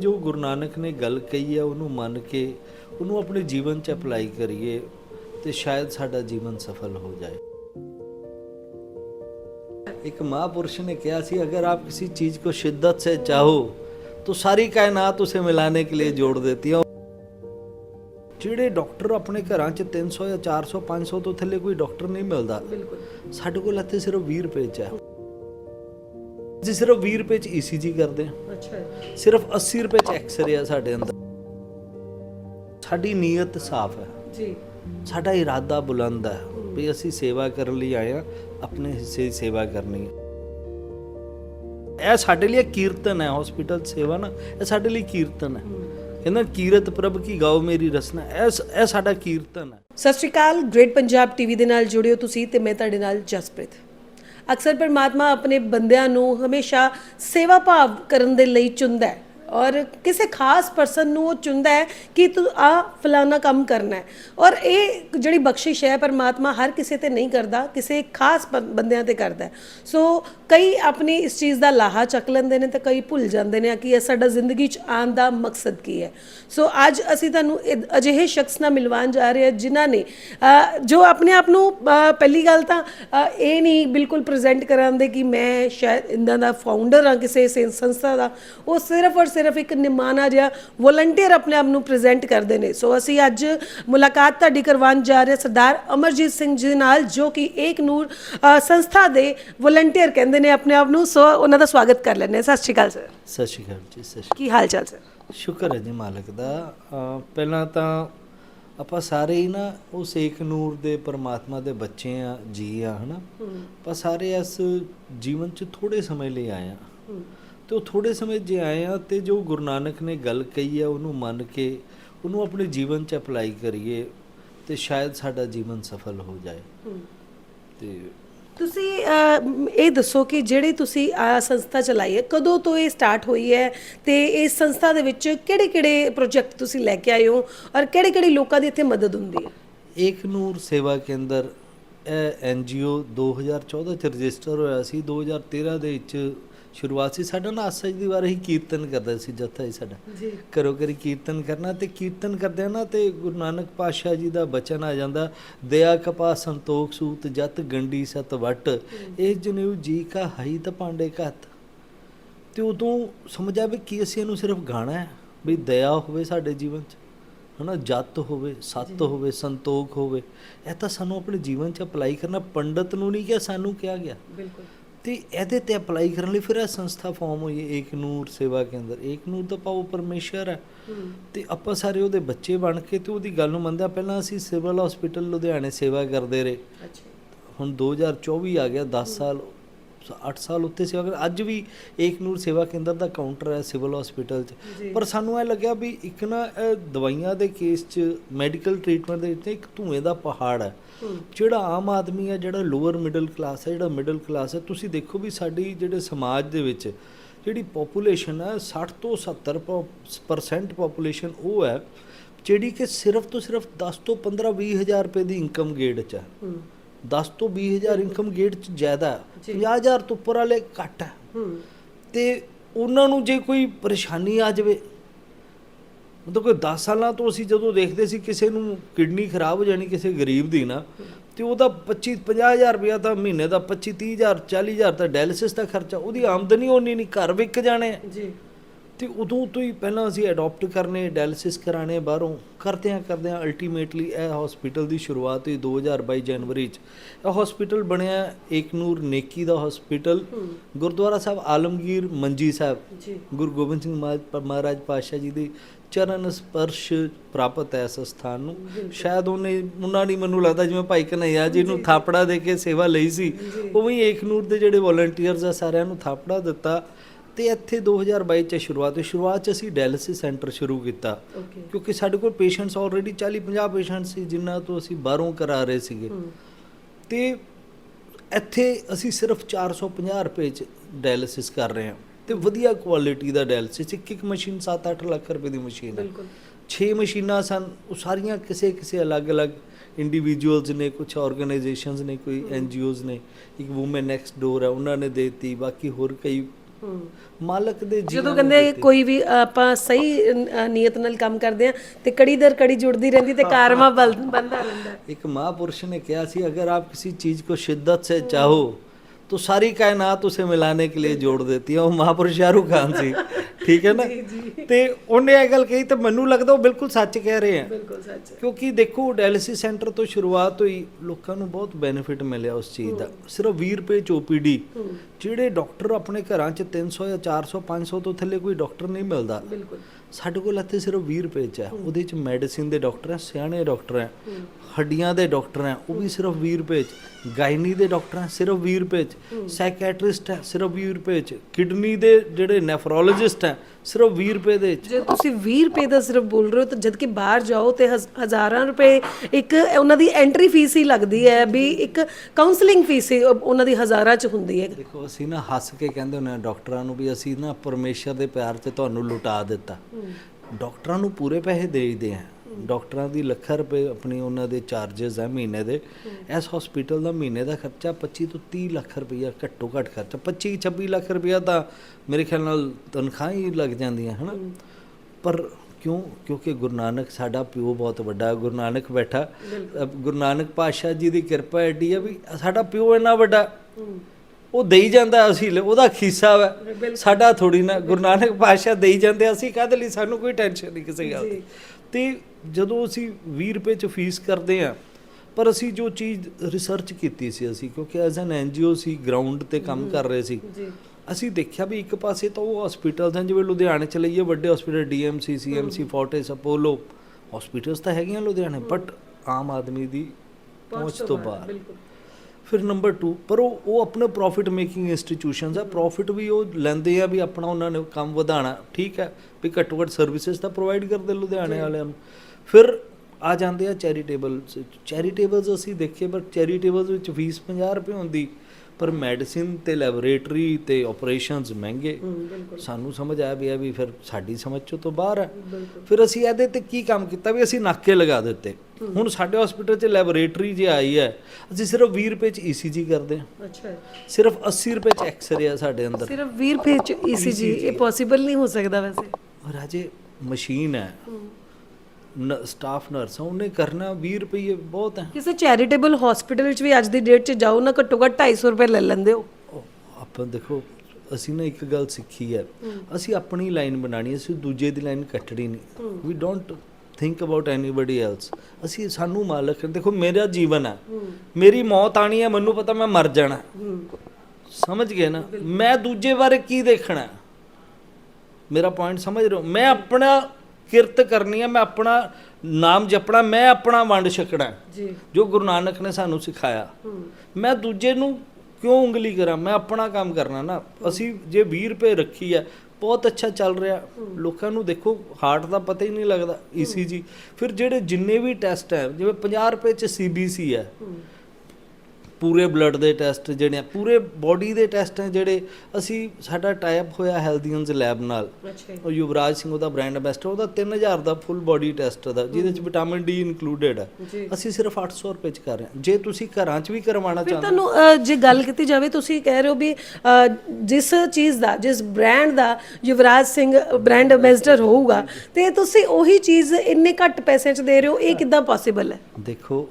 ਜੋ ਗੁਰੂ ਨਾਨਕ ਨੇ ਗੱਲ ਕਹੀ ਹੈ ਉਹਨੂੰ ਮੰਨ ਕੇ ਉਹਨੂੰ ਆਪਣੇ ਜੀਵਨ 'ਚ ਅਪਲਾਈ ਕਰੀਏ ਤੇ ਸ਼ਾਇਦ ਸਾਡਾ ਜੀਵਨ ਸਫਲ ਹੋ ਜਾਏ एक महापुरुष ने कहा सी अगर आप किसी चीज को शिद्दत से चाहो तो सारी कायनात उसे मिलाने के लिए जोड़ देती है ਜਿਹੜੇ ਡਾਕਟਰ ਆਪਣੇ ਘਰਾਂ 'ਚ 300 ਜਾਂ 400 500 ਤੋਂ ਥੱਲੇ ਕੋਈ ਡਾਕਟਰ ਨਹੀਂ ਮਿਲਦਾ ਬਿਲਕੁਲ ਸਾਡੇ ਕੋਲ ਇੱਥੇ ਸਿਰਫ 20 ਰੁਪਏ 'ਚ ਹੈ ਅਸੀਂ ਸਿਰਫ 20 ਰੁਪਏ 'ਚ ਈਸੀਜੀ ਕਰਦੇ ਹਾਂ ਅੱਛਾ। ਸਿਰਫ 80 ਰੁਪਏ 'ਚ ਐਕਸ-ਰੇ ਆ ਸਾਡੇ ਅੰਦਰ। ਸਾਡੀ ਨੀਅਤ ਸਾਫ਼ ਹੈ। ਜੀ। ਸਾਡਾ ਇਰਾਦਾ ਬੁਲੰਦ ਹੈ ਵੀ ਅਸੀਂ ਸੇਵਾ ਕਰਨ ਲਈ ਆਏ ਹਾਂ ਆਪਣੇ ਹਿੱਸੇ ਦੀ ਸੇਵਾ ਕਰਨੀ ਹੈ। ਇਹ ਸਾਡੇ ਲਈ ਕੀਰਤਨ ਹੈ ਹਸਪੀਟਲ ਸੇਵਾ ਨਾ ਇਹ ਸਾਡੇ ਲਈ ਕੀਰਤਨ ਹੈ। ਕਹਿੰਦਾ ਕੀਰਤ ਪ੍ਰਭ ਕੀ ਗਾਓ ਮੇਰੀ ਰਸਨਾ ਇਹ ਇਹ ਸਾਡਾ ਕੀਰਤਨ ਹੈ। ਸਤਿ ਸ਼੍ਰੀ ਅਕਾਲ ਗ੍ਰੇਟ ਪੰਜਾਬ ਟੀਵੀ ਦੇ ਨਾਲ ਜੁੜਿਓ ਤੁਸੀਂ ਤੇ ਮੈਂ ਤੁਹਾਡੇ ਨਾਲ ਜਸਪ੍ਰੀਤ। ਅਕਸਰ ਪਰਮਾਤਮਾ ਆਪਣੇ ਬੰਦਿਆਂ ਨੂੰ ਹਮੇਸ਼ਾ ਸੇਵਾ ਭਾਵ ਕਰਨ ਦੇ ਲਈ ਚੁਣਦਾ ਹੈ। ਔਰ ਕਿਸੇ ਖਾਸ ਪਰਸਨ ਨੂੰ ਉਹ ਚੁਣਦਾ ਹੈ ਕਿ ਤੂੰ ਆ ਫਲਾਣਾ ਕੰਮ ਕਰਨਾ ਹੈ। ਔਰ ਇਹ ਜਿਹੜੀ ਬਖਸ਼ਿਸ਼ ਹੈ ਪਰਮਾਤਮਾ ਹਰ ਕਿਸੇ ਤੇ ਨਹੀਂ ਕਰਦਾ, ਕਿਸੇ ਖਾਸ ਬੰ- ਬੰਦਿਆਂ ਤੇ ਕਰਦਾ ਸੋ ਕਈ ਆਪਣੀ ਇਸ ਚੀਜ਼ ਦਾ ਲਾਹਾ ਚੱਕ ਲੈਂਦੇ ਨੇ ਤੇ ਕਈ ਭੁੱਲ ਜਾਂਦੇ ਨੇ ਕਿ ਇਹ ਸਾਡਾ ਜ਼ਿੰਦਗੀ 'ਚ ਆਉਣ ਦਾ ਮਕਸਦ ਕੀ ਹੈ। ਸੋ ਅੱਜ ਅਸੀਂ ਤੁਹਾਨੂੰ ਇਹ ਅਜਿਹੇ ਸ਼ਖਸ ਨਾਲ ਮਿਲਵਾਉਣ ਜਾ ਰਹੇ ਹਾਂ ਜਿਨ੍ਹਾਂ ਨੇ ਜੋ ਆਪਣੇ ਆਪ ਨੂੰ ਪਹਿਲੀ ਗੱਲ ਤਾਂ ਇਹ ਨਹੀਂ ਬਿਲਕੁਲ ਪ੍ਰੈਜ਼ੈਂਟ ਕਰਾਉਂਦੇ ਕਿ ਮੈਂ ਸ਼ਾਇਦ ਇੰਦਾਂ ਦਾ ਫਾਊਂਡਰ ਹਾਂ, ਕਿਸੇ ਸੰਸਥਾ ਦਾ। ਉਹ ਸਿਰਫ ਔਰ ਸਿਰਫ ਇੱਕ ਨਿਮਾਣਾ ਜਿਹਾ ਵੋਲੰਟੀਅਰ ਆਪਣੇ ਆਪ ਨੂੰ ਪ੍ਰੈਜ਼ੈਂਟ ਕਰਦੇ ਨੇ। ਸੋ ਅਸੀਂ ਅੱਜ ਮੁਲਾਕਾਤ ਤੁਹਾਡੀ ਕਰਵਾਉਣ ਜਾ ਰਹੇ ਸਰਦਾਰ ਅਮਰਜੀਤ ਸਿੰਘ ਜੀ ਨਾਲ ਜੋ ਕਿ ਏਕ ਨੂਰ ਸੰਸਥਾ ਦੇ ਵੋਲੰਟੀਅਰ ਕਹਿੰਦੇ ਨੇ ਆਪਣੇ ਆਪ ਨੂੰ। ਸੋ ਉਹਨਾਂ ਦਾ ਸਵਾਗਤ ਕਰ ਹਾਂ। ਸਤਿ ਸ਼੍ਰੀ ਅਕਾਲ ਸਰ। ਸਤਿ ਸ਼੍ਰੀ ਅਕਾਲ ਜੀ ਸਤਿ ਸ਼੍ਰੀ ਕੀ ਹਾਲ ਚਾਲ ਸਰ? ਸ਼ੁਕਰ ਹੈ ਜੀ ਮਾਲਕ ਦਾ। ਪਹਿਲਾਂ ਤਾਂ ਆਪਾਂ ਸਾਰੇ ਹੀ ਨਾ ਉਸ ਏਕ ਨੂਰ ਦੇ ਪਰਮਾਤਮਾ ਦੇ ਬੱਚੇ ਆ ਜੀ ਆ ਹਨਾ? ਆਪਾਂ ਸਾਰੇ ਇਸ ਜੀਵਨ 'ਚ ਥੋੜੇ ਸਮੇਂ ਲਈ ਆਏ ਆ। ਤੇ ਉਹ ਥੋੜੇ ਸਮੇਂ ਜੇ ਆਏ ਆ ਤੇ ਜੋ ਗੁਰੂ ਨਾਨਕ ਨੇ ਗੱਲ ਕਹੀ ਹੈ ਉਹਨੂੰ ਮੰਨ ਕੇ ਉਹਨੂੰ ਆਪਣੇ ਜੀਵਨ 'ਚ ਅਪਲਾਈ ਕਰੀਏ ਤੇ ਸ਼ਾਇਦ ਸਾਡਾ ਜੀਵਨ ਸਫਲ ਹੋ ਜਾਏ। ਤੇ ਤੁਸੀਂ ਇਹ ਦੱਸੋ ਕਿ ਜਿਹੜੀ ਤੁਸੀਂ ਆ ਸੰਸਥਾ ਚਲਾਈ ਹੈ ਕਦੋਂ ਤੋਂ ਇਹ ਸਟਾਰਟ ਹੋਈ ਹੈ ਤੇ ਇਸ ਸੰਸਥਾ ਦੇ ਵਿੱਚ ਕਿਹੜੇ-ਕਿਹੜੇ ਪ੍ਰੋਜੈਕਟ ਤੁਸੀਂ ਲੈ ਕੇ ਆਏ ਹੋ ਔਰ ਕਿਹੜੇ-ਕਿਹੜੇ ਲੋਕਾਂ ਦੀ ਇੱਥੇ ਮਦਦ ਹੁੰਦੀ ਹੈ? ਏਕ ਨੂਰ ਸੇਵਾ ਕੇਂਦਰ ਇਹ ਐਨਜੀਓ 2014 ਚ ਰਜਿਸਟਰ ਹੋਇਆ ਸੀ 2013 ਦੇ ਵਿੱਚ ਸ਼ੁਰੂਆਤ ਸੀ ਸਾਡਾ ਨਾ ਆਸਾ ਜੀ ਦੀ ਵਾਰ ਹੀ ਕੀਰਤਨ ਕਰਦਾ ਸੀ ਜੱਥਾ ਹੀ ਸਾਡਾ। ਜੀ। ਕਰੋ ਕਰੀ ਕੀਰਤਨ ਕਰਨਾ ਤੇ ਕੀਰਤਨ ਕਰਦਿਆਂ ਨਾ ਤੇ ਗੁਰੂ ਨਾਨਕ ਪਾਤਸ਼ਾਹ ਜੀ ਦਾ ਬਚਨ ਆ ਜਾਂਦਾ ਦਇਆ ਕਪਾ ਸੰਤੋਖ ਸੂਤ ਜਤ ਗੰਡੀ ਸਤ ਵਟ। ਇਹ ਜਨੇਊ ਜੀ ਕਾ ਹਈ ਤ ਪਾਂਡੇ ਕਤ ਤੇ ਉਦੋਂ ਸਮਝ ਆਵੇ ਕਿ ਅਸੀਂ ਇਹਨੂੰ ਸਿਰਫ ਗਾਣਾ ਹੈ ਵੀ ਦਇਆ ਹੋਵੇ ਸਾਡੇ ਜੀਵਨ 'ਚ ਹਨਾ ਜਤ ਹੋਵੇ ਸਤ ਹੋਵੇ ਸੰਤੋਖ ਹੋਵੇ। ਇਹ ਤਾਂ ਸਾਨੂੰ ਆਪਣੇ ਜੀਵਨ 'ਚ ਅਪਲਾਈ ਕਰਨਾ ਪੰਡਤ ਨੂੰ ਨਹੀਂ ਕਿਹਾ ਸਾਨੂੰ ਕਿਹਾ ਗਿਆ। ਬਿਲਕੁਲ। ਤੇ ਇਹਦੇ ਤੇ ਅਪਲਾਈ ਕਰਨ ਲਈ ਫਿਰ ਇਹ ਸੰਸਥਾ ਫਾਰਮ ਹੋਈ ਏਕ ਨੂਰ ਸੇਵਾ ਕੇਂਦਰ। ਏਕ ਨੂਰ ਦਾ ਪਾਉ ਪਰਮੇਸ਼ਰ ਹੈ। ਤੇ ਆਪਾਂ ਸਾਰੇ ਉਹਦੇ ਬੱਚੇ ਬਣ ਕੇ ਤੇ ਉਹਦੀ ਗੱਲ ਨੂੰ ਮੰਨਦਾ ਪਹਿਲਾਂ ਅਸੀਂ ਸਿਵਲ ਹਸਪੀਟਲ ਲੁਧਿਆਣੇ ਸੇਵਾ ਕਰਦੇ ਰਹੇ। ਅੱਛਾ। ਹੁਣ 2024 ਆ ਗਿਆ 10 ਸਾਲ 8 ਸਾਲ ਉੱਤੇ ਸੇਵਾ ਕਰ ਅੱਜ ਵੀ ਏਕ ਨੂਰ ਸੇਵਾ ਕੇਂਦਰ ਦਾ ਕਾਊਂਟਰ ਹੈ ਸਿਵਲ ਹਸਪੀਟਲ 'ਚ। ਪਰ ਸਾਨੂੰ ਇਹ ਲੱਗਿਆ ਵੀ ਇੱਕ ਨਾ ਦਵਾਈਆਂ ਦੇ ਕੇਸ 'ਚ ਮੈਡੀਕਲ ਟ੍ਰੀਟਮੈਂਟ ਦੇ ਵਿੱਚ ਇੱਕ ਧੂਏ ਦਾ ਪਹਾੜ ਹੈ। ਜਿਹੜਾ ਆਮ ਆਦਮੀ ਹੈ ਜਿਹੜਾ ਲੋਅਰ ਮਿਡਲ ਕਲਾਸ ਹੈ ਜਿਹੜਾ ਮਿਡਲ ਕਲਾਸ ਹੈ ਤੁਸੀਂ ਦੇਖੋ ਵੀ ਸਾਡੀ ਜਿਹੜੇ ਸਮਾਜ ਦੇ ਵਿੱਚ ਜਿਹੜੀ ਪੋਪੂਲੇਸ਼ਨ ਹੈ 60 ਤੋਂ 70% ਪਰਸੈਂਟ ਪੋਪੂਲੇਸ਼ਨ ਉਹ ਹੈ ਜਿਹੜੀ ਕਿ ਸਿਰਫ ਤੋਂ ਸਿਰਫ 10 ਤੋਂ 15 20 ਹਜ਼ਾਰ ਰੁਪਏ ਦੀ ਇਨਕਮ ਗੇੜ 'ਚ ਹੂੰ। 10 ਤੋਂ 20 ਹਜ਼ਾਰ ਇਨਕਮ ਗੇਟ ਚ ਜ਼ਿਆਦਾ ਹੈ। ਜੀ। 50 ਹਜ਼ਾਰ ਤੋਂ ਉੱਪਰ ਵਾਲੇ ਘੱਟ ਹੈ। ਤੇ ਉਹਨਾਂ ਨੂੰ ਜੇ ਕੋਈ ਪਰੇਸ਼ਾਨੀ ਆ ਜਾਵੇ ਮਤਲਬ ਕੋਈ 10 ਸਾਲਾਂ ਤੋਂ ਅਸੀਂ ਜਦੋਂ ਦੇਖਦੇ ਸੀ ਕਿਸੇ ਨੂੰ ਕਿਡਨੀ ਖਰਾਬ ਹੋ ਜਾਣੀ ਕਿਸੇ ਗਰੀਬ ਦੀ ਨਾ ਤੇ ਉਹਦਾ 25 50000 ਰੁਪਇਆ ਤਾਂ ਮਹੀਨੇ ਦਾ 25 30000 40000 ਤਾਂ ਡਾਇਲਿਸਿਸ ਦਾ ਖਰਚਾ ਉਹਦੀ ਆਮਦਨੀ ਓਨੀ ਨਹੀਂ ਘਰ ਵਿਕ ਜਾਣੇ। ਜੀ। ਤੇ ਉਦੋਂ ਤੋਂ ਹੀ ਪਹਿਲਾਂ ਅਸੀਂ ਅਡਾਪਟ ਕਰਨੇ ਡਾਇਲਿਸਿਸ ਕਰਾਣੇ ਬਾਹਰੋਂ ਕਰਦਿਆਂ ਕਰਦਿਆਂ ਅਲਟੀਮੇਟਲੀ ਇਹ ਹਸਪੀਟਲ ਦੀ ਸ਼ੁਰੂਆਤ ਹੋਈ 2022 ਜਨਵਰੀ ਚ। ਇਹ ਹਸਪੀਟਲ ਬਣਿਆ ਏਕ ਨੂਰ ਨੇਕੀ ਦਾ ਹਸਪੀਟਲ ਗੁਰਦੁਆਰਾ ਸਾਹਿਬ ਆਲਮਗੀਰ ਮੰਜੀ ਸਾਹਿਬ। ਜੀ। ਗੁਰੂ ਗੋਬਿੰਦ ਸਿੰਘ ਮਹਾਰਾਜ- ਪਾਤਸ਼ਾਹ ਜੀ ਦੇ ਚਰਨ ਸਪਰਸ਼ ਪ੍ਰਾਪਤ ਹੈ ਇਸ ਸਥਾਨ ਨੂੰ। ਸ਼ਾਇਦ ਉਹਨੇ ਉਹਨਾਂ ਨੇ ਮੈਨੂੰ ਲੱਗਦਾ ਜਿਵੇਂ ਭਾਈ ਕਨਈਆ ਜੀ ਨੂੰ ਥਾਪੜਾ ਦੇ ਕੇ ਸੇਵਾ ਲਈ ਸੀ। ਉਹ ਵੀ ਏਕ ਨੂਰ ਦੇ ਜਿਹੜੇ ਵੋਲੰਟੀਅਰਸ ਆ ਸਾਰਿਆਂ ਨੂੰ ਥਾਪੜਾ ਦਿੱਤਾ। ਤੇ ਇੱਥੇ 2022 ਚ ਸ਼ੁਰੂਆਤ ਹੋਈ। ਸ਼ੁਰੂਆਤ ਚ ਅਸੀਂ ਡਾਇਲਿਸਿਸ ਸੈਂਟਰ ਸ਼ੁਰੂ ਕੀਤਾ। ਕਿਉਂਕਿ ਸਾਡੇ ਕੋਲ ਪੇਸ਼ੈਂਟਸ ਆਲਰੇਡੀ 40 50 ਪੇਸ਼ੈਂਟ ਸੀ ਜਿਨ੍ਹਾਂ ਤੋਂ ਅਸੀਂ ਬਾਹਰੋਂ ਕਰਾ ਰਹੇ ਸੀਗੇ। ਤੇ ਇੱਥੇ ਅਸੀਂ ਸਿਰਫ 450 ਰੁਪਏ ਚ ਡਾਇਲਿਸਿਸ ਕਰ ਰਹੇ ਹਾਂ। ਤੇ ਵਧੀਆ ਕੁਆਲਿਟੀ ਦਾ ਡਾਇਲਿਸਿਸ ਇੱਕ ਇੱਕ ਮਸ਼ੀਨ 7-8 ਲੱਖ ਰੁਪਏ ਦੀ ਮਸ਼ੀਨ ਹੈ। ਬਿਲਕੁਲ। 6 ਮਸ਼ੀਨਾਂ ਸਨ ਉਹ ਸਾਰੀਆਂ ਕਿਸੇ ਕਿਸੇ ਅਲੱਗ-ਅਲੱਗ ਇੰਡੀਵਿਜੂਅਲਸ ਨੇ ਕੁਝ ਆਰਗੇਨਾਈਜੇਸ਼ਨਸ ਨੇ ਕੋਈ ਐਨਜੀਓਜ਼ ਨੇ ਇੱਕ ਔਮਨ ਨੈਕਸਟ ਡੋਰ ਹੈ ਉਹਨਾਂ ਨੇ ਦੇਤੀ ਬਾਕੀ ਹੋਰ ਕਈ ਮਾਲਕ ਦੇ ਜੀਵਨ ਜਦੋਂ ਕਹਿੰਦੇ ਕੋਈ ਵੀ ਆਪਾਂ ਸਹੀ ਅ, ਨੀਅਤ ਨਾਲ ਕੰਮ ਕਰਦੇ ਆ ਤੇ ਕੜੀ ਦਰ ਕੜੀ ਜੁੜਦੀ ਰਹਿੰਦੀ ਤੇ ਕਾਰਮਾ ਬਲ ਬੰਦਾ ਰਹਿੰਦਾ एक महापुरुष ने कहा सी अगर आप किसी चीज को शिद्दत से चाहो तो सारी कायनात उसे मिलाने के लिए जोड़ देती है ਉਹ ਮਹਾਪੁਰਸ਼ ਸ਼ਾਹਰੁਖ ਖਾਨ ਸੀ ਠੀਕ ਹੈ ਨਾ? ਤੇ ਉਹਨੇ ਇਹ ਗੱਲ ਕਹੀ ਤੇ ਮੈਨੂੰ ਲੱਗਦਾ ਉਹ ਬਿਲਕੁਲ ਸੱਚ ਕਹਿ ਰਹੇ ਆ। ਬਿਲਕੁਲ ਸੱਚ। ਕਿਉਂਕਿ ਦੇਖੋ ਡਾਇਲਿਸਿਸ ਸੈਂਟਰ ਤੋਂ ਸ਼ੁਰੂਆਤ ਹੋਈ ਲੋਕਾਂ ਨੂੰ ਬਹੁਤ ਬੈਨੀਫਿਟ ਮਿਲਿਆ ਉਸ ਚੀਜ਼ ਦਾ। ਸਿਰਫ 20 ਰੁਪਏ ਚ OPD ਜਿਹੜੇ ਡਾਕਟਰ ਆਪਣੇ ਘਰਾਂ ਚ 300 ਜਾਂ 400 500 ਤੋਂ ਥੱਲੇ ਕੋਈ ਡਾਕਟਰ ਨਹੀਂ ਮਿਲਦਾ। ਬਿਲਕੁਲ। ਸਾਡੇ ਕੋਲ ਇੱਥੇ ਸਿਰਫ 20 ਰੁਪਏ ਚ ਹੈ। ਉਹਦੇ ਚ ਮੈਡੀਸਿਨ ਦੇ ਡਾਕਟਰ ਹੈ ਸਿਆਣੇ ਡਾਕਟਰ ਹੈ ਹੱਡੀਆਂ ਦੇ ਡਾਕਟਰ ਹੈ ਉਹ ਵੀ ਸਿਰਫ 20 ਰੁਪਏ ਚ। ਗਾਇਨੀ ਦੇ ਡਾਕਟਰ ਹੈ ਸਿਰਫ 20 ਰੁਪਏ ਚ। ਸਾਈਕੈਟ੍ਰਿਸਟ ਹੈ ਸਿਰਫ 20 ਰੁਪਏ ਚ। ਕਿਡਨੀ ਦੇ ਜਿਹੜੇ ਨੈਫਰੋਲੋਜਿਸਟ ਹੈ ਸਿਰਫ 20 ਰੁਪਏ ਦੇ ਚ ਜੇ ਤੁਸੀਂ 20 ਰੁਪਏ ਦਾ ਸਿਰਫ ਬੋਲ ਰਹੇ ਹੋ ਤਾਂ ਜਦ ਕਿ ਬਾਹਰ ਜਾਓ ਤੇ ਹਜ਼- ਹਜ਼ਾਰਾਂ ਰੁਪਏ ਇੱਕ ਉਹਨਾਂ ਦੀ ਐਂਟਰੀ ਫੀਸ ਹੀ ਲੱਗਦੀ ਹੈ ਵੀ ਇੱਕ ਕਾਉਂਸਲਿੰਗ ਫੀਸ ਹੀ ਉਹਨਾਂ ਦੀ ਹਜ਼ਾਰਾਂ ਚ ਹੁੰਦੀ ਹੈ। ਦੇਖੋ ਅਸੀਂ ਨਾ ਹੱਸ ਕੇ ਕਹਿੰਦੇ ਹੁੰਦੇ ਆ ਡਾਕਟਰਾਂ ਨੂੰ ਵੀ ਅਸੀਂ ਨਾ ਪਰਮੇਸ਼ਰ ਦੇ ਪਿਆਰ 'ਚ ਤੁਹਾਨੂੰ ਲੁਟਾ ਦਿੱਤਾ। ਡਾਕਟਰਾਂ ਨੂੰ ਪੂਰੇ ਪੈਸੇ ਦੇਈਦੇ ਆ ਡਾਕਟਰਾਂ ਦੀ ਲੱਖਾਂ ਰੁਪਏ ਆਪਣੀ ਉਹਨਾਂ ਦੇ ਚਾਰजेस ਆ ਮਹੀਨੇ ਦੇ ਇਸ ਹਸਪੀਟਲ ਦਾ ਮਹੀਨੇ ਦਾ ਖਰਚਾ 25 ਤੋਂ 30 ਲੱਖ ਰੁਪਈਆ ਘੱਟੋ ਘੱਟ ਖਰਚਾ 25 26 ਲੱਖ ਰੁਪਈਆ ਤਾਂ ਮੇਰੇ ਖਿਆਲ ਨਾਲ ਤਨਖਾਹਾਂ ਹੀ ਲੱਗ ਜਾਂਦੀਆਂ ਹਨਾ? ਪਰ ਕਿਉਂ? ਕਿਉਂਕਿ ਗੁਰੂ ਨਾਨਕ ਸਾਡਾ ਪਿਓ ਬਹੁਤ ਵੱਡਾ। ਗੁਰੂ ਨਾਨਕ ਬੈਠਾ। ਗੁਰੂ ਨਾਨਕ ਪਾਤਸ਼ਾਹ ਜੀ ਦੀ ਕਿਰਪਾ ਐਡੀ ਆ ਵੀ ਸਾਡਾ ਪਿਓ ਇੰਨਾ ਵੱਡਾ ਉਹ ਦੇਈ ਜਾਂਦਾ ਅਸੀਂ ਉਹਦਾ ਖੀਸਾ ਵਾ। ਸਾਡਾ ਥੋੜੀ ਨਾ ਗੁਰੂ ਨਾਨਕ ਪਾਤਸ਼ਾਹ ਦੇਈ ਜਾਂਦੇ ਅਸੀਂ ਕਾਹਦੇ ਲਈ? ਸਾਨੂੰ ਕੋਈ ਟੈਨਸ਼ਨ ਨਹੀਂ ਕਿਸੇ ਗੱਲ ਦੀ। ਤੇ ਜਦੋਂ ਅਸੀਂ 20 ਰੁਪਏ ਚ ਫੀਸ ਕਰਦੇ ਆ ਪਰ ਅਸੀਂ ਜੋ ਚੀਜ਼ ਰਿਸਰਚ ਕੀਤੀ ਸੀ ਅਸੀਂ ਕਿਉਂਕਿ ਐਜ਼ ਐਨ ਐਨਜੀਓ ਸੀ ਗਰਾਊਂਡ ਤੇ ਕੰਮ ਕਰ ਰਹੇ ਸੀ ਅਸੀਂ ਦੇਖਿਆ ਵੀ ਇੱਕ ਪਾਸੇ ਤਾਂ ਉਹ ਹਸਪੀਟਲਸ ਹਨ ਜਿਵੇਂ ਲੁਧਿਆਣੇ ਚ ਲਈਏ ਵੱਡੇ hospital DMC CMC Fortis Apollo hospitals ਤਾਂ ਹੈਗੀਆਂ ਲੁਧਿਆਣੇ ਬਟ ਆਮ ਆਦਮੀ ਦੀ ਪਹੁੰਚ ਤੋਂ ਬਾਹਰ ਫਿਰ ਨੰਬਰ 2 ਪਰ ਉਹ ਉਹ ਆਪਣੇ ਪ੍ਰੋਫਿਟ ਮੇਕਿੰਗ ਇੰਸਟੀਟਿਊਸ਼ਨਸ ਆ ਪ੍ਰੋਫਿਟ ਵੀ ਉਹ ਲੈਂਦੇ ਆ ਵੀ ਆਪਣਾ ਉਹਨਾਂ ਨੇ ਕੰਮ ਵਧਾਣਾ ਠੀਕ ਹੈ ਵੀ ਘੱਟੋ ਘੱਟ ਸਰਵਿਸਿਜ਼ ਤਾਂ ਪ੍ਰੋਵਾਈਡ ਕਰਦੇ ਲੁਧਿਆਣੇ ਵਾਲਿਆਂ ਨੂੰ। ਫਿਰ ਆ ਜਾਂਦੇ ਆ ਚੈਰੀਟੇਬਲ ਚੈਰੀਟੇਬਲਸ ਅਸੀਂ ਦੇਖੇ ਪਰ ਚੈਰੀਟੇਬਲਸ ਵਿੱਚ ਫੀਸ 50 ਰੁਪਏ ਹੁੰਦੀ। ਪਰ ਮੈਡੀਸਿਨ ਤੇ ਲੈਬੋਰੇਟਰੀ ਤੇ ਆਪਰੇਸ਼ਨਸ ਮਹਿੰਗੇ। ਸਾਨੂੰ ਸਮਝ ਆਇਆ ਵੀ ਇਹ ਵੀ ਫਿਰ ਸਾਡੀ ਸਮਝ ਚੋਂ ਤੋਂ ਬਾਹਰ ਹੈ। ਫਿਰ ਅਸੀਂ ਇਹਦੇ ਤੇ ਕੀ ਕੰਮ ਕੀਤਾ ਵੀ ਅਸੀਂ ਨਾਕੇ ਲਗਾ ਦਿੱਤੇ। ਹੁਣ ਸਾਡੇ ਹਸਪੀਟਲ 'ਚ ਲੈਬੋਰੇਟਰੀ ਜੇ ਆਈ ਹੈ ਅਸੀਂ ਸਿਰਫ 20 ਰੁਪਏ 'ਚ ECG ਕਰਦੇ ਹਾਂ। ਅੱਛਾ ਸਿਰਫ 80 ਰੁਪਏ 'ਚ ਐਕਸ-ਰੇ ਆ ਸਾਡੇ ਅੰਦਰ। ਸਿਰਫ 20 ਰੁਪਏ ਚ ECG ਇਹ ਪੋਸੀਬਲ ਨਹੀਂ ਹੋ ਸਕਦਾ ਵੈਸੇ। ਰਾਜੇ ਮਸ਼ੀਨ ਹੈ। ਸਟਾਫ ਨਰਸ ਉਹਨੇ ਕਰਨਾ 20 ਰੁਪਏ ਬਹੁਤ ਹੈ। ਕਿਸੇ ਚੈਰੀਟੇਬਲ ਹਸਪੀਟਲ ਵਿੱਚ ਵੀ ਅੱਜ ਦੀ ਡੇਟ 'ਚ ਜਾਓ ਨਾ ਘੱਟੋ ਘੱਟ 250 ਰੁਪਏ ਲੈ ਲੈਂਦੇ ਹੋ। ਆਪਾਂ ਦੇਖੋ ਅਸੀਂ ਨਾ ਇੱਕ ਗੱਲ ਸਿੱਖੀ ਹੈ। ਅਸੀਂ ਆਪਣੀ ਲਾਈਨ ਬਣਾਣੀ ਅਸੀਂ ਦੂਜੇ ਦੀ ਲਾਈਨ ਕੱਟਣੀ ਨਹੀਂ। We don't think about anybody else ਅਸੀਂ ਸਾਨੂੰ ਮਾਲਕ ਦੇਖੋ ਮੇਰਾ ਜੀਵਨ ਹੈ। ਮੇਰੀ ਮੌਤ ਆਣੀ ਹੈ ਮੈਨੂੰ ਪਤਾ ਮੈਂ ਮਰ ਜਾਣਾ। ਸਮਝ ਗਏ ਨਾ? ਮੈਂ ਦੂਜੇ ਬਾਰੇ ਕੀ ਦੇਖਣਾ? ਮੇਰਾ ਪੁਆਇੰਟ ਸਮਝ ਰਹੇ ਹੋ? ਮੈਂ ਆਪਣਾ ਕਿਰਤ ਕਰਨੀ ਹੈ ਮੈਂ ਆਪਣਾ ਨਾਮ ਜਪਣਾ ਮੈਂ ਆਪਣਾ ਵੰਡ ਛਕਣਾ। ਜੀ। ਜੋ ਗੁਰੂ ਨਾਨਕ ਨੇ ਸਾਨੂੰ ਸਿਖਾਇਆ। ਮੈਂ ਦੂਜੇ ਨੂੰ ਕਿਉਂ ਉਂਗਲੀ ਕਰਾਂ? ਮੈਂ ਆਪਣਾ ਕੰਮ ਕਰਨਾ ਨਾ। ਅਸੀਂ ਜੇ 20 ਰੁਪਏ ਰੱਖੀ ਹੈ ਬਹੁਤ ਅੱਛਾ ਚੱਲ ਰਿਹਾ। ਲੋਕਾਂ ਨੂੰ ਦੇਖੋ ਹਾਰਟ ਦਾ ਪਤਾ ਹੀ ਨਹੀਂ ਲੱਗਦਾ ECG ਫਿਰ ਜਿਹੜੇ ਜਿੰਨੇ ਵੀ ਟੈਸਟ ਹੈ ਜਿਵੇਂ 50 ਰੁਪਏ ਚ CBC ਹੈ। ਪੂਰੇ ਬਲੱਡ ਦੇ ਟੈਸਟ ਜਿਹੜੇ ਆ ਪੂਰੇ ਬਾਡੀ ਦੇ ਟੈਸਟ ਹੈ ਜਿਹੜੇ ਅਸੀਂ ਸਾਡਾ ਟਾਈਪ ਹੋਇਆ ਹੈਲਥੀਅਨਸ ਲੈਬ ਨਾਲ। ਉਹ ਯੁਵਰਾਜ ਸਿੰਘ ਉਹਦਾ ਬ੍ਰਾਂਡ ਐਂਬੈਸਡਰ ਉਹਦਾ 3000 ਦਾ ਫੁੱਲ ਬਾਡੀ ਟੈਸਟ ਦਾ ਜਿਹਦੇ ਚ ਵਿਟਾਮਿਨ ਡੀ ਇਨਕਲੂਡਡ ਹੈ ਜੀ। ਅਸੀਂ ਸਿਰਫ 800 ਰੁਪਏ ਚ ਕਰ ਰਹੇ ਹਾਂ। ਜੇ ਤੁਸੀਂ ਘਰਾਂ ਚ ਵੀ ਕਰਵਾਉਣਾ ਚਾਹੁੰਦੇ ਤੁਹਾਨੂੰ ਅ, ਜੇ ਗੱਲ ਕੀਤੀ ਜਾਵੇ ਤੁਸੀਂ ਕਹਿ ਰਹੇ ਹੋ ਵੀ ਜਿਸ ਚੀਜ਼ ਦਾ ਜਿਸ ਬ੍ਰਾਂਡ ਦਾ ਯੁਵਰਾਜ ਸਿੰਘ ਬ੍ਰਾਂਡ ਐਮਬੈਸਡਰ ਹੋਊਗਾ ਤੇ ਤੁਸੀਂ ਉਹੀ ਚੀਜ਼ ਇੰਨੇ ਘੱਟ ਪੈਸਿਆਂ 'ਚ ਦੇ ਰਹੇ ਹੋ ਇਹ ਕਿੱਦਾਂ ਪੋਸੀਬਲ ਹੈ? ਦੇਖੋ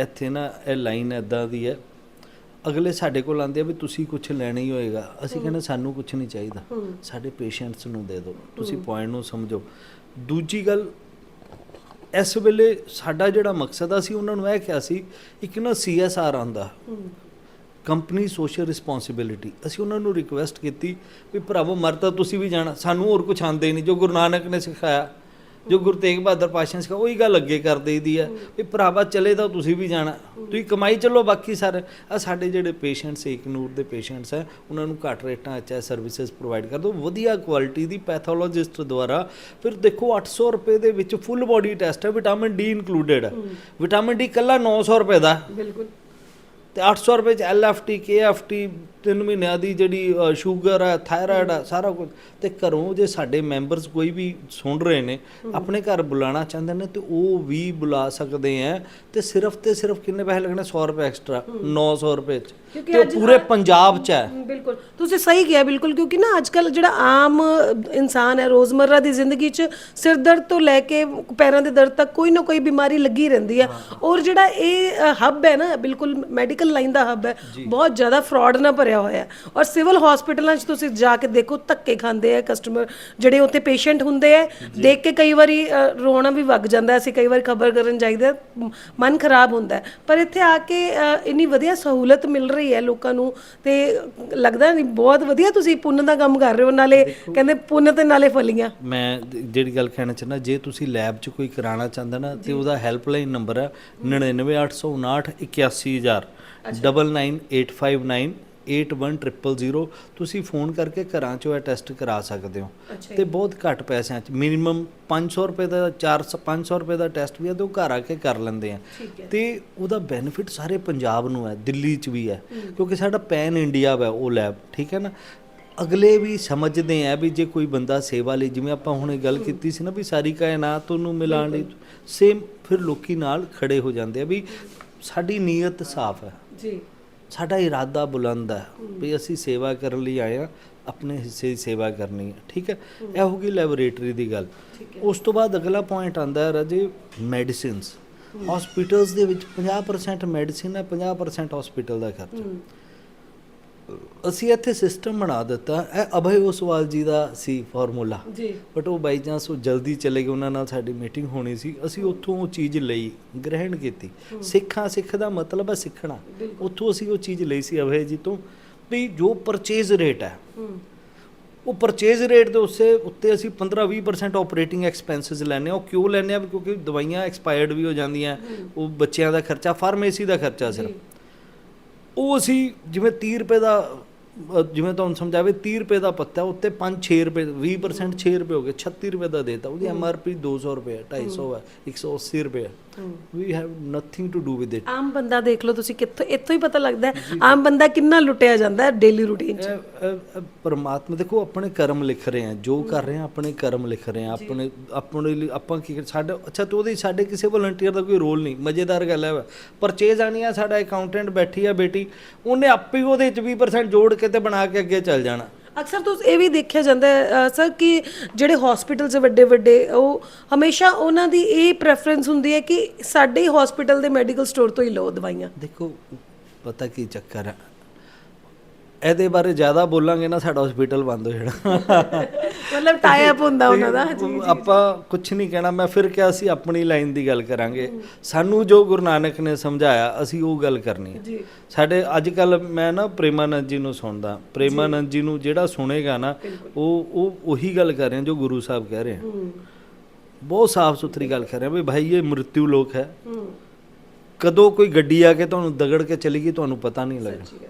ਇੱਥੇ ਨਾ ਇਹ ਲਾਈਨ ਐਦਾਂ ਦੀ ਹੈ ਅਗਲੇ ਸਾਡੇ ਕੋਲ ਆਉਂਦੇ ਆ ਵੀ ਤੁਸੀਂ ਕੁਝ ਲੈਣਾ ਹੀ ਹੋਏਗਾ ਅਸੀਂ ਕਹਿੰਦੇ ਸਾਨੂੰ ਕੁਝ ਨਹੀਂ ਚਾਹੀਦਾ ਸਾਡੇ ਪੇਸ਼ੈਂਟਸ ਨੂੰ ਦੇ ਦਿਓ ਤੁਸੀਂ ਪੁਆਇੰਟ ਨੂੰ ਸਮਝੋ। ਦੂਜੀ ਗੱਲ ਇਸ ਵੇਲੇ ਸਾਡਾ ਜਿਹੜਾ ਮਕਸਦ ਆ ਸੀ ਉਹਨਾਂ ਨੂੰ ਇਹ ਕਿਹਾ ਸੀ ਇੱਕ ਨਾ ਸੀਐਸਆਰ ਆਂਦਾ ਕੰਪਨੀ ਸੋਸ਼ਲ ਰਿਸਪੌਂਸਿਬਿਲਿਟੀ ਅਸੀਂ ਉਹਨਾਂ ਨੂੰ ਰਿਕੁਐਸਟ ਕੀਤੀ ਵੀ ਭਰਾਵੋ ਮਰ ਤਾਂ ਤੁਸੀਂ ਵੀ ਜਾਣਾ ਸਾਨੂੰ ਹੋਰ ਕੁਝ ਆਂਦੇ ਨਹੀਂ ਜੋ ਗੁਰੂ ਨਾਨਕ ਨੇ ਸਿਖਾਇਆ। ਜੋ ਗੁਰੂ ਤੇਗ ਬਹਾਦਰ ਨੇ ਸਿਖਾਇਆ ਉਹੀ ਗੱਲ ਅੱਗੇ ਕਰ ਦੇਈਦੀ ਹੈ। ਵੀ ਭਰਾਵਾ ਚਲੇ ਤਾਂ ਤੁਸੀਂ ਵੀ ਜਾਣਾ ਤੁਸੀਂ ਕਮਾਈ ਚੱਲੋ ਬਾਕੀ ਸਾਰੇ। ਆ ਸਾਡੇ ਜਿਹੜੇ ਪੇਸ਼ੈਂਟਸ ਇੱਕ ਨੂਰ ਦੇ ਪੇਸ਼ੈਂਟਸ ਹੈ ਉਹਨਾਂ ਨੂੰ ਘੱਟ ਰੇਟਾਂ 'ਚ ਸਰਵਿਸਿਜ਼ ਪ੍ਰੋਵਾਈਡ ਕਰ ਦਿਓ ਵਧੀਆ ਕੁਆਲਿਟੀ ਦੀ ਪੈਥੋਲੋਜਿਸਟ ਦੁਆਰਾ ਫਿਰ ਦੇਖੋ 800 ਰੁਪਏ ਦੇ ਵਿੱਚ ਫੁੱਲ ਬਾਡੀ ਟੈਸਟ ਹੈ ਵਿਟਾਮਿਨ ਡੀ ਇਨਕਲੂਡਡ ਹੈ। ਵਿਟਾਮਿਨ ਡੀ ਕੱਲਾ 900 ਰੁਪਏ ਦਾ। ਬਿਲਕੁਲ। ਤੇ 800 ਰੁਪਏ ਚ ਐਲਐਫਟੀ ਕੇਐਫਟੀ ਤਿੰਨ ਮਹੀਨਿਆਂ ਦੀ ਜਿਹੜੀ ਸ਼ੂਗਰ ਹੈ ਥਾਇਰਾਇਡ ਹੈ ਸਾਰਾ ਕੁਝ ਤੇ ਘਰੋਂ ਜੇ ਸਾਡੇ ਮੈਂਬਰਸ ਕੋਈ ਵੀ ਸੁਣ ਰਹੇ ਨੇ ਆਪਣੇ ਘਰ ਬੁਲਾਉਣਾ ਚਾਹੁੰਦੇ ਨੇ ਤੇ ਉਹ ਵੀ ਬੁਲਾ ਸਕਦੇ ਆ ਤੇ ਸਿਰਫ ਤੇ ਸਿਰਫ ਕਿੰਨੇ ਪੈਸੇ ਲੱਗਣੇ? 100 ਰੁਪਏ ਐਕਸਟਰਾ 900 ਰੁਪਏ ਚ। ਤੇ ਪੂਰੇ ਪੰਜਾਬ ਚ ਹੈ ਬਿਲਕੁਲ। ਤੁਸੀਂ ਸਹੀ ਕਿਹਾ ਬਿਲਕੁਲ। ਕਿਉਂਕਿ ਨਾ ਅੱਜ ਕੱਲ ਜਿਹੜਾ ਆਮ ਇਨਸਾਨ ਹੈ ਰੋਜ਼ਮਰਰਾ ਦੀ ਜ਼ਿੰਦਗੀ 'ਚ ਸਿਰ ਦਰਦ ਤੋਂ ਲੈ ਕੇ ਪੈਰਾਂ ਦੇ ਦਰਦ ਤੱਕ ਕੋਈ ਨਾ ਕੋਈ ਬਿਮਾਰੀ ਲੱਗੀ ਰਹਿੰਦੀ ਹੈ। ਔਰ ਜਿਹੜਾ ਇਹ ਹੱਬ ਹੈ ਨਾ ਬਿਲਕੁਲ ਮੈਡੀਕਲ ਲਾਈਨ ਦਾ ਹੱਬ ਹੈ ਬਹੁਤ ਜ਼ਿਆਦਾ ਫਰਾਡ ਨਾਲ ਭਰਿਆ ਹੋਇਆ ਔਰ ਸਿਵਲ ਹਸਪੀਟਲਾਂ 'ਚ ਤੁਸੀਂ ਜਾ ਕੇ ਦੇਖੋ ਧੱਕੇ ਖਾਂਦੇ ਆ ਕਸਟਮਰ ਜਿਹੜੇ ਉੱਥੇ ਪੇਸ਼ੈਂਟ ਹੁੰਦੇ ਆ। ਦੇਖ ਕੇ ਕਈ ਵਾਰੀ ਅ, ਰੋਣਾ ਵੀ ਵਗ ਜਾਂਦਾ। ਅਸੀਂ ਕਈ ਵਾਰੀ ਖਬਰ ਕਰਨ ਜਾਈਦਾ ਮ- ਮਨ ਖਰਾਬ ਹੁੰਦਾ ਹੈ। ਪਰ ਇੱਥੇ ਆ ਕੇ ਅ, ਇੰਨੀ ਵਧੀਆ ਸਹੂਲਤ ਮਿਲ ਰਹੀ ਹੈ ਲੋਕਾਂ ਨੂੰ ਤੇ ਲੱਗਦਾ ਨਹੀਂ ਬਹੁਤ ਵਧੀਆ ਤੁਸੀਂ ਪੁੰਨ ਦਾ ਕੰਮ ਕਰ ਰਹੇ ਹੋ। ਨਾਲੇ ਕਹਿੰਦੇ ਪੁੰਨ ਤੇ ਨਾਲੇ ਫਲੀਆਂ। ਮੈਂ ਜਿਹੜੀ ਗੱਲ ਕਹਿਣਾ ਚਾਹੁੰਦਾ ਜੇ ਤੁਸੀਂ ਲੈਬ 'ਚ ਕੋਈ ਕਰਾਉਣਾ ਚਾਹੁੰਦਾ ਨਾ ਤੇ ਉਹਦਾ ਹੈਲਪਲਾਈਨ ਨੰਬਰ ਹੈ 99859 81859 81000 ਤੁਸੀਂ ਫੋਨ ਕਰਕੇ ਘਰਾਂ 'ਚੋਂ ਇਹ ਟੈਸਟ ਕਰਾ ਸਕਦੇ ਹੋ। ਤੇ ਬਹੁਤ ਘੱਟ ਪੈਸਿਆਂ 'ਚ ਮਿਨੀਮਮ 500 ਰੁਪਏ ਦਾ 400 500 ਰੁਪਏ ਦਾ ਟੈਸਟ ਵੀ ਹੈ ਤੇ ਉਹ ਘਰ ਆ ਕੇ ਕਰ ਲੈਂਦੇ ਆ। ਤੇ ਉਹਦਾ ਬੈਨੀਫਿਟ ਸਾਰੇ ਪੰਜਾਬ ਨੂੰ ਹੈ ਦਿੱਲੀ 'ਚ ਵੀ ਹੈ। ਕਿਉਂਕਿ ਸਾਡਾ ਪੈਨ ਇੰਡੀਆ ਹੈ ਉਹ ਲੈਬ ਠੀਕ ਹੈ ਨਾ? ਅਗਲੇ ਵੀ ਸਮਝਦੇ ਆ ਵੀ ਜੇ ਕੋਈ ਬੰਦਾ ਸੇਵਾ ਲਈ ਜਿਵੇਂ ਆਪਾਂ ਹੁਣੇ ਗੱਲ ਕੀਤੀ ਸੀ ਨਾ ਵੀ ਸਾਰੀ ਕਾਇਨਾਤ ਨੂੰ ਮਿਲਾਣ ਲਈ ਸੇਮ ਫਿਰ ਲੋਕੀ ਨਾਲ ਖੜੇ ਹੋ ਜਾਂਦੇ ਆ ਵੀ ਸਾਡੀ ਨੀਅਤ ਸਾਫ਼ ਹੈ। ਜੀ। ਸਾਡਾ ਇਰਾਦਾ ਬੁਲੰਦ ਹੈ ਵੀ ਅਸੀਂ ਸੇਵਾ ਕਰਨ ਲਈ ਆਏ ਆ ਆਪਣੇ ਹਿੱਸੇ ਦੀ ਸੇਵਾ ਕਰਨੀ ਹੈ ਠੀਕ ਹੈ? ਇਹ ਹੋ ਗਈ ਲੈਬੋਰੇਟਰੀ ਦੀ ਗੱਲ। ਉਸ ਤੋਂ ਬਾਅਦ ਅਗਲਾ ਪੁਆਇੰਟ ਆਂਦਾ ਹੈ ਰਾਜੇ ਮੈਡੀਸਿਨਸ ਹਸਪੀਟਲਸ ਦੇ ਵਿੱਚ 50% ਮੈਡੀਸਿਨ ਹੈ 50% ਹਸਪੀਟਲ ਦਾ ਖਰਚਾ। ਅਸੀਂ ਇੱਥੇ ਸਿਸਟਮ ਬਣਾ ਦਿੱਤਾ। ਇਹ ਅਭੈ ਓਸਵਾਲ ਜੀ ਦਾ ਸੀ ਫਾਰਮੂਲਾ ਜੀ। ਬਟ ਉਹ ਬਾਈ ਚਾਂਸ ਉਹ ਜਲਦੀ ਚਲੇ ਗਏ ਉਹਨਾਂ ਨਾਲ ਸਾਡੀ ਮੀਟਿੰਗ ਹੋਣੀ ਸੀ। ਅਸੀਂ ਉੱਥੋਂ ਉਹ ਚੀਜ਼ ਲਈ ਗ੍ਰਹਿਣ ਕੀਤੀ। ਸਿੱਖਾਂ ਸਿੱਖ ਦਾ ਮਤਲਬ ਹੈ ਸਿੱਖਣਾ। ਉੱਥੋਂ ਅਸੀਂ ਉਹ ਚੀਜ਼ ਲਈ ਸੀ ਅਭੈ ਜੀ ਤੋਂ ਵੀ ਜੋ ਪਰਚੇਜ਼ ਰੇਟ ਹੈ। ਉਹ ਪਰਚੇਜ਼ ਰੇਟ ਦੇ ਉਸੇ ਉੱਤੇ ਅਸੀਂ 15-20% ਆਪਰੇਟਿੰਗ ਐਕਸਪੈਂਸਸ ਲੈਨੇ ਆ ਉਹ ਕਿਉਂ ਲੈਨੇ ਆ ਕਿਉਂਕਿ ਦਵਾਈਆਂ ਐਕਸਪਾਇਰਡ ਵੀ ਹੋ ਜਾਂਦੀਆਂ। ਉਹ ਬੱਚਿਆਂ ਦਾ ਖਰਚਾ ਫਾਰਮੇਸੀ ਦਾ ਖਰਚਾ ਸਿਰਫ। ਉਹ ਅਸੀਂ ਜਿਵੇਂ 30 ਰੁਪਏ ਦਾ ਜਿਵੇਂ ਤੁਹਾਨੂੰ ਸਮਝਾਵੇ 30 ਰੁਪਏ ਦਾ ਪੱਤਾ ਉੱਤੇ 5-6 ਰੁਪਏ 20% 6 ਰੁਪਏ ਹੋ ਗਏ 36 ਰੁਪਏ ਦਾ ਦੇਤਾ ਉਹਦੀ ਐਮਆਰਪੀ 200 ਰੁਪਏ ਹੈ 250 ਹੈ 180 ਰੁਪਏ। We have nothing to do with it ਆਮ ਬੰਦਾ ਦੇਖ ਲਓ ਤੁਸੀਂ ਕਿੱਥੋਂ ਇੱਥੋਂ ਹੀ ਪਤਾ ਲੱਗਦਾ ਆਮ ਬੰਦਾ ਕਿੰਨਾ ਲੁੱਟਿਆ ਜਾਂਦਾ ਹੈ ਡੇਲੀ ਰੂਟੀਨ 'ਚ। ਪਰਮਾਤਮਾ ਦੇਖੋ ਆਪਣੇ ਕਰਮ ਲਿਖ ਰਹੇ ਆ ਜੋ ਕਰ ਰਹੇ ਆ ਆਪਣੇ ਕਰਮ ਲਿਖ ਰਹੇ ਆ ਆਪਣੇ ਆਪਣੇ ਲਈ ਆਪਾਂ ਕੀ ਸਾਡੇ ਅੱਛਾ ਤੇ ਉਹਦੇ ਸਾਡੇ ਕਿਸੇ ਵਲੰਟੀਅਰ ਦਾ ਕੋਈ ਰੋਲ ਨਹੀਂ। ਮਜ਼ੇਦਾਰ ਗੱਲ ਹੈ। ਪਰਚੇਜ਼ ਆਣੀ ਆ ਸਾਡਾ ਅਕਾਊਂਟੈਂਟ ਬੈਠੀ ਆ ਬੇਟੀ। ਉਹਨੇ ਆਪੇ ਉਹਦੇ ਚ 20% ਜੋੜ ਕੇ ਤੇ ਬਣਾ ਕੇ ਅੱਗੇ ਚੱਲ ਜਾਣਾ। ਅਕਸਰ ਤੁਸੀਂ ਇਹ ਵੀ ਦੇਖਿਆ ਜਾਂਦਾ ਹੈ ਸਰ, ਕਿ ਜਿਹੜੇ ਹਸਪੀਟਲਸ ਵੱਡੇ ਵੱਡੇ, ਉਹ ਹਮੇਸ਼ਾ ਉਹਨਾਂ ਦੀ ਇਹ ਪ੍ਰੈਫਰੈਂਸ ਹੁੰਦੀ ਹੈ ਕਿ ਸਾਡੇ ਹਸਪੀਟਲ ਦੇ ਮੈਡੀਕਲ ਸਟੋਰ ਤੋਂ ਹੀ ਲਓ ਦਵਾਈਆਂ। ਦੇਖੋ, ਪਤਾ ਕੀ ਚੱਕਰ ਹੈ? ਇਹਦੇ ਬਾਰੇ ਜ਼ਿਆਦਾ ਬੋਲਾਂਗੇ ਨਾ, ਸਾਡਾ ਹਸਪੀਟਲ ਬੰਦ ਹੋ ਜਾਣਾ। ਮਤਲਬ ਟਾਈ ਅਪ ਹੁੰਦਾ ਉਹਨਾਂ ਦਾ ਤੇ ਆਪਾਂ ਕੁਝ ਨਹੀਂ ਕਹਿਣਾ ਮੈਂ ਫਿਰ ਕਿਹਾ ਅਸੀਂ ਆਪਣੀ ਲਾਈਨ ਦੀ ਗੱਲ ਕਰਾਂਗੇ। ਸਾਨੂੰ ਜੋ ਗੁਰੂ ਨਾਨਕ ਨੇ ਸਮਝਾਇਆ ਅਸੀਂ ਉਹ ਗੱਲ ਕਰਨੀ ਹੈ। ਜੀ। ਸਾਡੇ ਅੱਜ ਕੱਲ ਮੈਂ ਨਾ ਪ੍ਰੇਮਾਨੰਦ ਜੀ ਨੂੰ ਸੁਣਦਾ। ਪ੍ਰੇਮਾਨੰਦ ਜੀ। ਨੂੰ ਜਿਹੜਾ ਸੁਣੇਗਾ ਨਾ ਉਹ ਉਹ ਉਹੀ ਗੱਲ ਕਰ ਰਹੇ ਜੋ ਗੁਰੂ ਸਾਹਿਬ ਕਹਿ ਰਹੇ ਹਨ। ਬਹੁਤ ਸਾਫ਼ ਸੁਥਰੀ ਗੱਲ ਕਰ ਰਹੇ ਵੀ ਭਾਈ ਇਹ ਮ੍ਰਿਤਿੂ ਲੋਕ ਹੈ। ਕਦੋਂ ਕੋਈ ਗੱਡੀ ਆ ਕੇ ਤੁਹਾਨੂੰ ਦਗੜ ਕੇ ਚਲੀ ਗਈ ਤੁਹਾਨੂੰ ਪਤਾ ਨਹੀਂ ਲੱਗਣਾ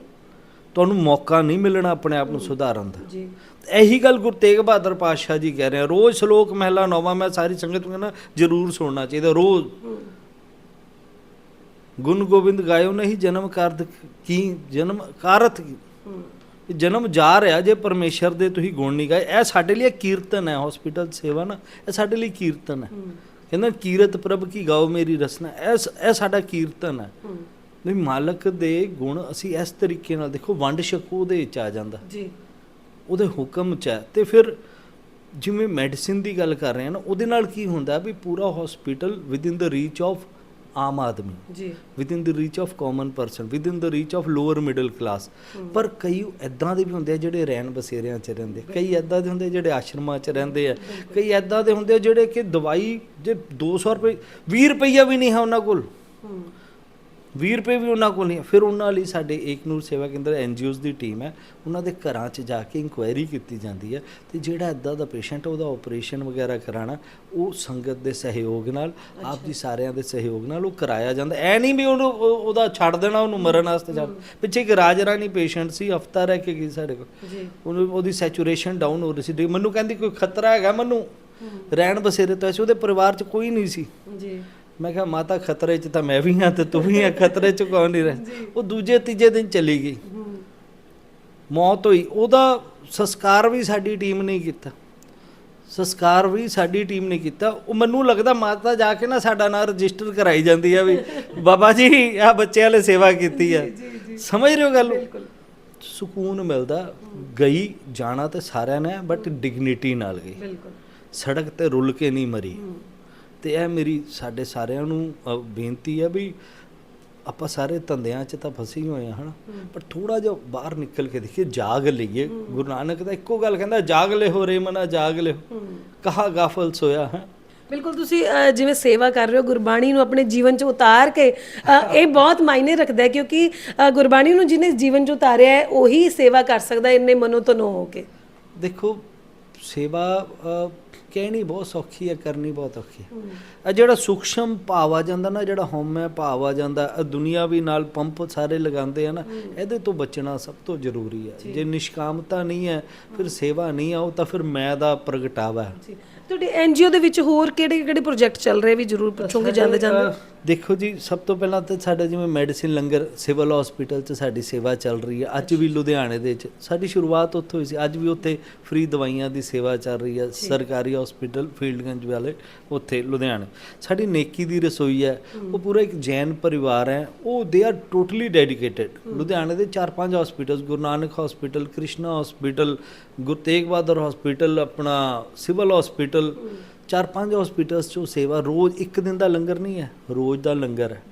ਤੁਹਾਨੂੰ ਮੌਕਾ ਨਹੀਂ ਮਿਲਣਾ ਆਪਣੇ ਆਪ ਨੂੰ ਸੁਧਾਰਨ ਦਾ। ਜੀ। ਇਹੀ ਗੱਲ ਗੁਰੂ ਤੇਗ ਬਹਾਦਰ ਪਾਤਸ਼ਾਹ ਜੀ ਕਹਿ ਰਹੇ ਆ, ਰੋਜ਼ ਸ਼ਲੋਕ ਮਹਿਲਾ ਨੌਵਾਂ, ਮੈਂ ਸਾਰੀ ਸੰਗਤ ਨੂੰ ਕਹਿੰਦਾ ਜਰੂਰ ਸੁਣਨਾ ਚਾਹੀਦਾ, ਰੋਜ਼। ਗੁਣ ਗੋਬਿੰਦ ਗਾਇਓ ਨਹੀਂ, ਜਨਮ ਕਰਦ ਕੀ, ਜਨਮ ਕਾਰਤ ਕੀ? ਜਨਮ ਜਾ ਰਿਹਾ ਜੇ ਪਰਮੇਸ਼ਰ ਦੇ ਤੁਸੀਂ ਗੁਣ ਨਹੀਂ ਗਾਏ, ਇਹ ਸਾਡੇ ਲਈ ਇੱਕ ਕੀਰਤਨ ਹੈ ਹਸਪੀਟਲ ਸੇਵਾ ਨਾ, ਇਹ ਸਾਡੇ ਲਈ ਕੀਰਤਨ ਹੈ। ਕਹਿੰਦਾ ਕੀਰਤ ਪ੍ਰਭ ਕੀ ਗਾਓ ਮੇਰੀ ਰਸਨਾ, ਇਹ ਇਹ ਸਾਡਾ ਕੀਰਤਨ ਹੈ। ਵੀ ਮਾਲਕ ਦੇ ਗੁਣ ਅਸੀਂ ਇਸ ਤਰੀਕੇ ਨਾਲ ਦੇਖੋ, ਵੰਡ ਛਕੋ ਉਹਦੇ ਵਿੱਚ ਆ ਜਾਂਦਾ। ਜੀ। ਉਹਦੇ ਹੁਕਮ ਚ ਹੈ। ਤੇ ਫਿਰ ਜਿਵੇਂ ਮੈਡੀਸਿਨ ਦੀ ਗੱਲ ਕਰ ਰਹੇ ਹਾਂ ਨਾ ਉਹਦੇ ਨਾਲ ਕੀ ਹੁੰਦਾ ਵੀ ਪੂਰਾ hospital within the reach of ਆਮ ਆਦਮੀ। ਜੀ। Within the reach of common person within the reach of lower middle class ਪਰ ਕਈ ਐਦਾਂ ਦੇ ਵੀ ਹੁੰਦੇ ਆ ਜਿਹੜੇ ਰਹਿਣ ਬਸੇਰਿਆਂ 'ਚ ਰਹਿੰਦੇ। ਕਈ ਐਦਾਂ ਦੇ ਹੁੰਦੇ ਜਿਹੜੇ ਆਸ਼ਰਮਾਂ 'ਚ ਰਹਿੰਦੇ ਆ। ਕਈ ਐਦਾਂ ਦੇ ਹੁੰਦੇ ਜਿਹੜੇ ਕਿ ਦਵਾਈ ਜੇ 200 ਰੁਪਏ 20 ਰੁਪਈਆ ਵੀ ਨਹੀਂ ਹੈ ਉਹਨਾਂ ਕੋਲ। 20 ਰੁਪਏ ਵੀ ਉਹਨਾਂ ਕੋਲ ਨਹੀਂ। ਫਿਰ ਉਹਨਾਂ ਲਈ ਸਾਡੇ ਏਕਨੂਰ ਸੇਵਾ ਕੇਂਦਰ ਐਨਜੀਓਜ਼ ਦੀ ਟੀਮ ਹੈ। ਉਹਨਾਂ ਦੇ ਘਰਾਂ 'ਚ ਜਾ ਕੇ ਇਨਕੁਆਇਰੀ ਕੀਤੀ ਜਾਂਦੀ ਹੈ ਤੇ ਜਿਹੜਾ ਇਦਾਂ ਦਾ ਪੇਸ਼ੈਂਟ ਉਹਦਾ ਆਪਰੇਸ਼ਨ ਵਗੈਰਾ ਕਰਾਣਾ ਉਹ ਸੰਗਤ ਦੇ ਸਹਿਯੋਗ ਨਾਲ ਆਪ ਜੀ ਸਾਰਿਆਂ ਦੇ ਸਹਿਯੋਗ ਨਾਲ ਉਹ ਕਰਾਇਆ ਜਾਂਦਾ। ਐ ਨਹੀਂ ਵੀ ਉਹਨੂੰ ਉਹ- ਉਹਦਾ ਛੱਡ ਦੇਣਾ ਉਹਨੂੰ ਮਰਨ ਵਾਸਤੇ ਛੱਡ ਪਿੱਛੇ ਇੱਕ ਰਾਜ ਰਾਣੀ ਪੇਸ਼ੈਂਟ ਸੀ ਹਫਤਾ ਰਹਿ ਕੇ ਗਈ ਸਾਡੇ ਕੋਲ। ਜੀ। ਉਹਨੂੰ ਉਹਦੀ ਸੈਚੂਰੇਸ਼ਨ ਡਾਊਨ ਹੋ ਰਹੀ ਸੀ। ਮੈਨੂੰ ਕਹਿੰਦੀ ਕੋਈ ਖਤਰਾ ਹੈਗਾ ਮੈਨੂੰ ਰਹਿਣ ਬਸੇਰੇ ਤੋਂ ਸੀ ਉਹਦੇ ਪਰਿਵਾਰ 'ਚ ਕੋਈ ਨਹੀਂ ਸੀ। ਜੀ। ਮੈਂ ਕਿਹਾ ਮਾਤਾ ਖਤਰੇ 'ਚ ਤਾਂ ਮੈਂ ਵੀ ਹਾਂ ਤੇ ਤੂੰ ਵੀ ਹੈ ਖਤਰੇ 'ਚ ਕੌਣ ਨਹੀਂ ਰਹਿ ਉਹ ਦੂਜੇ ਤੀਜੇ ਦਿਨ ਚਲੀ ਗਈ। ਮੌਤ ਹੋਈ। ਉਹਦਾ ਸੰਸਕਾਰ ਵੀ ਸਾਡੀ ਟੀਮ ਨੇ ਕੀਤਾ। ਸੰਸਕਾਰ ਵੀ ਸਾਡੀ ਟੀਮ ਨੇ ਕੀਤਾ। ਉਹ ਮੈਨੂੰ ਲੱਗਦਾ ਮਾਤਾ ਜਾ ਕੇ ਨਾ ਸਾਡਾ ਨਾਂ ਰਜਿਸਟਰ ਕਰਾਈ ਜਾਂਦੀ ਆ ਵੀ ਬਾਬਾ ਜੀ ਆ ਬੱਚਿਆਂ ਲਈ ਸੇਵਾ ਕੀਤੀ ਆ। ਸਮਝ ਰਹੇ ਹੋ ਗੱਲ? ਸਕੂਨ ਮਿਲਦਾ। ਗਈ ਜਾਣਾ ਤੇ ਸਾਰਿਆਂ ਨੇ ਬਟ ਡਿਗਨਿਟੀ ਨਾਲ ਗਈ। ਬਿਲਕੁਲ। ਸੜਕ ਤੇ ਰੁੱਲ ਕੇ ਨਹੀਂ ਮਰੀ। ਤੇ ਇਹ ਮੇਰੀ ਸਾਡੇ ਸਾਰਿਆਂ ਨੂੰ ਬੇਨਤੀ ਹੈ ਵੀ ਆਪਾਂ ਸਾਰੇ ਧੰਦਿਆਂ 'ਚ ਤਾਂ ਫਸੇ ਹੋਏ ਆ ਹਨਾ? ਪਰ ਥੋੜਾ ਜਿਹਾ ਬਾਹਰ ਨਿਕਲ ਕੇ ਦੇਖੀਏ ਜਾਗ ਲਈਏ। ਗੁਰੂ ਨਾਨਕ ਦਾ ਇੱਕੋ ਗੱਲ ਕਹਿੰਦਾ ਜਾਗ ਲੈ ਹੋ ਰੇ ਮਨਾ ਜਾਗ ਲੈ ਕਹਾ ਗਾਫਲ ਸੋਇਆ ਹੈ? ਬਿਲਕੁਲ ਤੁਸੀਂ ਜਿਵੇਂ ਸੇਵਾ ਕਰ ਰਹੇ ਹੋ ਗੁਰਬਾਣੀ ਨੂੰ ਆਪਣੇ ਜੀਵਨ 'ਚ ਉਤਾਰ ਕੇ ਇਹ ਬਹੁਤ ਮਾਇਨੇ ਰੱਖਦਾ ਹੈ ਕਿਉਂਕਿ ਗੁਰਬਾਣੀ ਨੂੰ ਜਿਹਨੇ ਜੀਵਨ 'ਚ ਉਤਾਰਿਆ ਹੈ ਉਹੀ ਸੇਵਾ ਕਰ ਸਕਦਾ ਇੰਨੇ ਮਨੋ ਤਨੋ ਹੋ ਕੇ। ਦੇਖੋ ਸੇਵਾ ਕਹਿਣੀ ਬਹੁਤ ਸੌਖੀ ਹੈ ਕਰਨੀ ਬਹੁਤ ਔਖੀ ਹੈ। ਇਹ ਜਿਹੜਾ ਸੂਖਸ਼ਮ ਭਾਵ ਆ ਜਾਂਦਾ ਨਾ ਜਿਹੜਾ ਹਉਮੈ ਭਾਵ ਆ ਜਾਂਦਾ ਇਹ ਦੁਨੀਆ ਵੀ ਨਾਲ ਪੰਪ ਸਾਰੇ ਲਗਾਉਂਦੇ ਆ ਨਾ ਇਹਦੇ ਤੋਂ ਬਚਣਾ ਸਭ ਤੋਂ ਜ਼ਰੂਰੀ ਹੈ। ਜੇ ਨਿਸ਼ਕਾਮਤਾ ਨਹੀਂ ਹੈ ਫਿਰ ਸੇਵਾ ਨਹੀਂ ਆ ਉਹ ਤਾਂ ਫਿਰ ਮੈਂ ਦਾ ਪ੍ਰਗਟਾਵਾ ਹੈ। ਤੁਹਾਡੇ ਐਨਜੀਓ ਦੇ ਵਿੱਚ ਹੋਰ ਕਿਹੜੇ ਕਿਹੜੇ ਪ੍ਰੋਜੈਕਟ ਚੱਲ ਰਹੇ ਵੀ ਜ਼ਰੂਰ ਪੁੱਛੋਗੇ ਜਾਂਦੇ ਜਾਂਦੇ। ਦੇਖੋ ਜੀ ਸਭ ਤੋਂ ਪਹਿਲਾਂ ਤਾਂ ਸਾਡਾ ਜਿਵੇਂ ਮੈਡੀਸਿਨ ਲੰਗਰ ਸਿਵਲ ਹਸਪੀਟਲ 'ਚ ਸਾਡੀ ਸੇਵਾ ਚੱਲ ਰਹੀ ਹੈ। ਅੱਜ ਵੀ ਲੁਧਿਆਣੇ ਦੇ ਵਿੱਚ ਸਾਡੀ ਸ਼ੁਰੂਆਤ ਉੱਥੋਂ ਹੋਈ ਸੀ। ਅੱਜ ਵੀ ਉੱਥੇ ਫ੍ਰੀ ਦਵਾਈਆਂ ਦੀ ਸੇਵਾ ਚੱਲ ਰਹੀ ਹੈ। ਸਰਕਾਰੀ ਹਸਪੀਟਲ ਫੀਲਡਗੰਜ ਵਾਲੇ ਉੱਥੇ ਲੁਧਿਆਣੇ। ਸਾਡੀ ਨੇਕੀ ਦੀ ਰਸੋਈ ਹੈ। ਉਹ ਪੂਰਾ ਇੱਕ ਜੈਨ ਪਰਿਵਾਰ ਹੈ। ਉਹ ਦੇ ਆਰ ਟੋਟਲੀ ਡੈਡੀਕੇਟਿਡ ਲੁਧਿਆਣੇ ਦੇ ਚਾਰ ਪੰਜ hospitals Guru Nanak hospital Krishna hospital Guru Tegh Bahadur hospital ਆਪਣਾ ਸਿਵਲ ਹਸਪੀਟਲ ਹਸਪੀਟਲ ਚਾਰ ਪੰਜ ਹਸਪੀਟਲਸ ਚੋਂ ਸੇਵਾ ਰੋਜ਼ ਇੱਕ ਦਿਨ ਦਾ ਲੰਗਰ ਨਹੀਂ ਹੈ ਰੋਜ਼ ਦਾ ਲੰਗਰ ਹੈ।